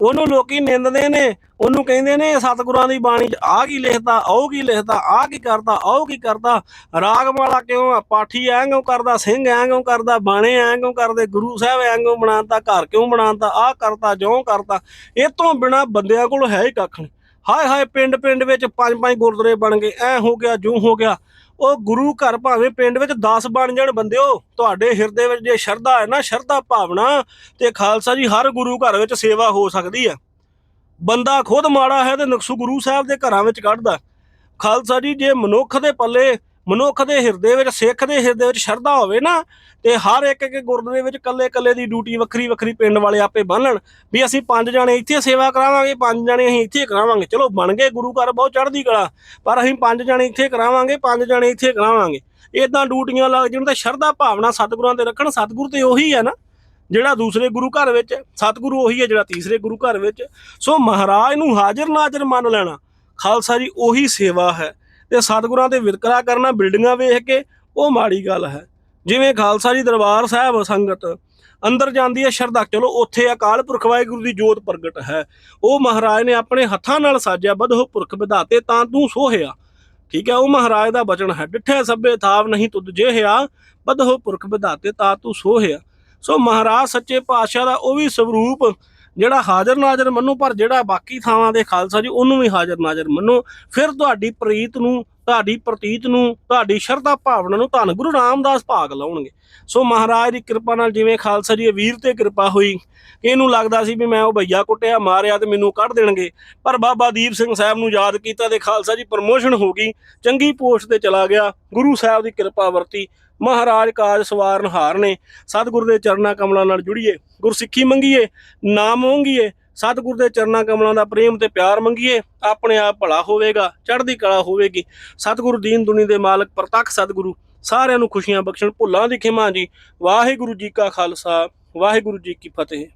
ਉਹਨੂੰ ਲੋਕੀ ਨਿੰਦਦੇ ਨੇ, ਉਹਨੂੰ ਕਹਿੰਦੇ ਨੇ ਸਤਿਗੁਰਾਂ ਦੀ ਬਾਣੀ 'ਚ ਆਹ ਕੀ ਲਿਖਦਾ ਆਓ ਕੀ ਲਿਖਦਾ ਆਹ ਕੀ ਕਰਦਾ ਆਓ ਕੀ ਕਰਦਾ, ਰਾਗ ਵਾਲਾ ਕਿਉਂ ਆ, ਪਾਠੀ ਐਂ ਕਿਉਂ ਕਰਦਾ, ਸਿੰਘ ਐਂ ਕਿਉਂ ਕਰਦਾ, ਬਾਣੇ ਐਂ ਕਿਉਂ ਕਰਦੇ, ਗੁਰੂ ਸਾਹਿਬ ਐਂ ਕਿਉਂ ਬਣਾਤਾ, ਘਰ ਕਿਉਂ ਬਣਾਤਾ, ਆਹ ਕਰਤਾ ਜਿਉਂ ਕਰਤਾ, ਇਹ ਤੋਂ ਬਿਨਾ ਬੰਦਿਆਂ ਕੋਲ ਹੈ ਹੀ ਕੱਖ ਨਹੀਂ। ਹਾਏ ਹਾਏ ਪਿੰਡ ਪਿੰਡ ਵਿੱਚ ਪੰਜ ਪੰਜ ਗੁਰਦੁਆਰੇ ਬਣ ਗਏ, ਐ ਹੋ ਗਿਆ, ਜੂ ਹੋ ਗਿਆ ਉਹ ਗੁਰੂ ਘਰ ਭਾਵੇਂ ਪਿੰਡ ਵਿੱਚ 10 ਬਣ ਜਾਣ ਬੰਦਿਓ, ਤੁਹਾਡੇ ਹਿਰਦੇ ਵਿੱਚ ਜੇ ਸ਼ਰਧਾ ਹੈ ਨਾ, ਸ਼ਰਧਾ ਭਾਵਨਾ ਤੇ ਖਾਲਸਾ ਜੀ ਹਰ ਗੁਰੂ ਘਰ ਵਿੱਚ ਸੇਵਾ ਹੋ ਸਕਦੀ ਹੈ। ਬੰਦਾ ਖੁਦ ਮਾੜਾ ਹੈ ਤੇ ਨਕਸੂ ਗੁਰੂ ਸਾਹਿਬ ਦੇ ਘਰਾਂ ਵਿੱਚ ਕੱਢਦਾ ਖਾਲਸਾ ਜੀ ਜੇ ਮਨੁੱਖ ਦੇ ਪੱਲੇ ਮਨੁੱਖ ਦੇ ਹਿਰਦੇ ਵਿੱਚ, ਸਿੱਖ ਦੇ ਹਿਰਦੇ ਵਿੱਚ ਸ਼ਰਧਾ ਹੋਵੇ ਨਾ, ਤੇ ਹਰ ਇੱਕ ਇੱਕ ਗੁਰਦੁਆਰੇ ਵਿੱਚ ਕੱਲੇ ਕੱਲੇ ਦੀ ਡਿਊਟੀ ਵੱਖਰੀ ਵੱਖਰੀ ਪਿੰਡ ਵਾਲੇ ਆਪੇ ਬੰਨਣ, ਵੀ ਅਸੀਂ ਪੰਜ ਜਾਣੇ ਇੱਥੇ ਸੇਵਾ ਕਰਾਵਾਂਗੇ, ਪੰਜ ਜਾਣੇ ਅਸੀਂ ਇੱਥੇ ਕਰਾਵਾਂਗੇ। ਚਲੋ ਬਣ ਗਏ ਗੁਰੂ ਘਰ, ਬਹੁਤ ਚੜ੍ਹਦੀ ਕਲਾ, ਪਰ ਅਸੀਂ ਪੰਜ ਜਾਣੇ ਇੱਥੇ ਕਰਾਵਾਂਗੇ, ਪੰਜ ਜਾਣੇ ਇੱਥੇ ਕਰਾਵਾਂਗੇ। ਇਦਾਂ ਡਿਊਟੀਆਂ ਲੱਗ ਜਾਣ ਤਾਂ ਸ਼ਰਧਾ ਭਾਵਨਾ ਸਤਿਗੁਰਾਂ ਤੇ ਰੱਖਣ, ਸਤਿਗੁਰੂ ਤੇ ਉਹੀ ਹੈ ਨਾ, ਜਿਹੜਾ ਦੂਸਰੇ ਗੁਰੂ ਘਰ ਵਿੱਚ, ਸਤਿਗੁਰੂ ਉਹੀ ਹੈ ਜਿਹੜਾ ਤੀਸਰੇ ਗੁਰੂ ਘਰ ਵਿੱਚ। ਸੋ ਮਹਾਰਾਜ ਨੂੰ ਹਾਜ਼ਰ ਨਾਜ਼ਰ ਮੰਨ ਲੈਣਾ, ਖਾਲਸਾ ਜੀ ਉਹੀ ਸੇਵਾ ਹੈ। ਤੇ ਸਤਿਗੁਰਾਂ ਤੇ ਵਿਤਕਰਾ ਕਰਨਾ ਬਿਲਡਿੰਗਾਂ ਵੇਖ ਕੇ ਉਹ ਮਾੜੀ ਗੱਲ ਹੈ। ਜਿਵੇਂ ਖਾਲਸਾ ਜੀ ਦਰਬਾਰ ਸਾਹਿਬ ਸੰਗਤ ਅੰਦਰ ਜਾਂਦੀ ਹੈ, ਸ਼ਰਧਾ, ਚਲੋ ਉੱਥੇ ਅਕਾਲ ਪੁਰਖ ਵਾਹਿਗੁਰੂ ਦੀ ਜੋਤ ਪ੍ਰਗਟ ਹੈ। ਉਹ ਮਹਾਰਾਜ ਨੇ ਆਪਣੇ ਹੱਥਾਂ ਨਾਲ ਸਾਜਿਆ ਬਧੋ ਪੁਰਖ ਵਿਧਾਤੇ ਤਾਂ ਤੂੰ ਸੋਹਿਆ। ਠੀਕ ਹੈ, ਉਹ ਮਹਾਰਾਜ ਦਾ ਬਚਨ ਹੈ, ਡਿਠੇ ਸਭੇ ਥਾਵ ਨਹੀਂ ਤੁਧ ਜਿਹਿਆ ਬਧੋ ਪੁਰਖ ਵਿਧਾਤੇ ਤਾਂ ਤੂੰ ਸੋਹਿਆ। ਸੋ ਮਹਾਰਾਜ ਸੱਚੇ ਪਾਤਸ਼ਾਹ ਦਾ ਉਹ ਵੀ ਸਰੂਪ ਜਿਹੜਾ ਹਾਜ਼ਰ ਨਾਜ਼ਰ ਮੰਨੋ, ਪਰ ਜਿਹੜਾ ਬਾਕੀ ਥਾਵਾਂ ਦੇ ਖਾਲਸਾ ਜੀ, ਉਹਨੂੰ ਵੀ ਹਾਜ਼ਰ ਨਾਜ਼ਰ ਮੰਨੋ। ਫਿਰ ਤੁਹਾਡੀ ਪ੍ਰੀਤ ਨੂੰ, ਤੁਹਾਡੀ ਪ੍ਰਤੀਤ ਨੂੰ, ਤੁਹਾਡੀ ਸ਼ਰਧਾ ਭਾਵਨਾ ਨੂੰ ਧੰਨ ਗੁਰੂ ਰਾਮਦਾਸ ਭਾਗ ਲਾਉਣਗੇ। ਸੋ ਮਹਾਰਾਜ ਦੀ ਕਿਰਪਾ ਨਾਲ ਜਿਵੇਂ ਖਾਲਸਾ ਜੀ ਵੀਰ ਤੇ ਕਿਰਪਾ ਹੋਈ, ਕਿ ਇਹਨੂੰ ਲੱਗਦਾ ਸੀ ਵੀ ਮੈਂ ਉਹ ਭਈਆ ਕੁੱਟਿਆ, ਮਾਰਿਆ ਤੇ ਮੈਨੂੰ ਕੱਢ ਦੇਣਗੇ। ਪਰ ਬਾਬਾ ਦੀਪ ਸਿੰਘ ਸਾਹਿਬ ਨੂੰ ਯਾਦ ਕੀਤਾ ਤੇ ਖਾਲਸਾ ਜੀ ਪ੍ਰਮੋਸ਼ਨ ਹੋ ਗਈ, ਚੰਗੀ ਪੋਸਟ ਤੇ ਚਲਾ ਗਿਆ। ਗੁਰੂ ਸਾਹਿਬ ਦੀ ਕਿਰਪਾ ਵਰਤੀ। ਮਹਾਰਾਜ ਕਾਜ ਸਵਾਰਨ ਹਾਰ ਨੇ। ਸਤਿਗੁਰ ਦੇ ਚਰਨਾਂ ਕਮਲਾਂ ਨਾਲ ਜੁੜੀਏ, ਗੁਰਸਿੱਖੀ ਮੰਗੀਏ, ਨਾਮ ਮੰਗੀਏ, ਸਤਿਗੁਰ ਦੇ ਚਰਨਾਂ ਕਮਲਾਂ ਦਾ ਪ੍ਰੇਮ ਤੇ ਪਿਆਰ ਮੰਗੀਏ, ਆਪਣੇ ਆਪ ਭਲਾ ਹੋਵੇਗਾ, ਚੜ੍ਹਦੀ ਕਲਾ ਹੋਵੇਗੀ। ਸਤਿਗੁਰੂ ਦੀਨ ਦੁਨੀ ਦੇ ਮਾਲਕ, ਪ੍ਰਤੱਖ ਸਤਿਗੁਰੂ, ਸਾਰਿਆਂ ਨੂੰ ਖੁਸ਼ੀਆਂ ਬਖਸ਼ਣ, ਭੁੱਲਾਂ ਦੀ ਖਿਮਾ ਜੀ। ਵਾਹਿਗੁਰੂ ਜੀ ਕਾ ਖਾਲਸਾ, ਵਾਹਿਗੁਰੂ ਜੀ ਕੀ ਫਤਿਹ।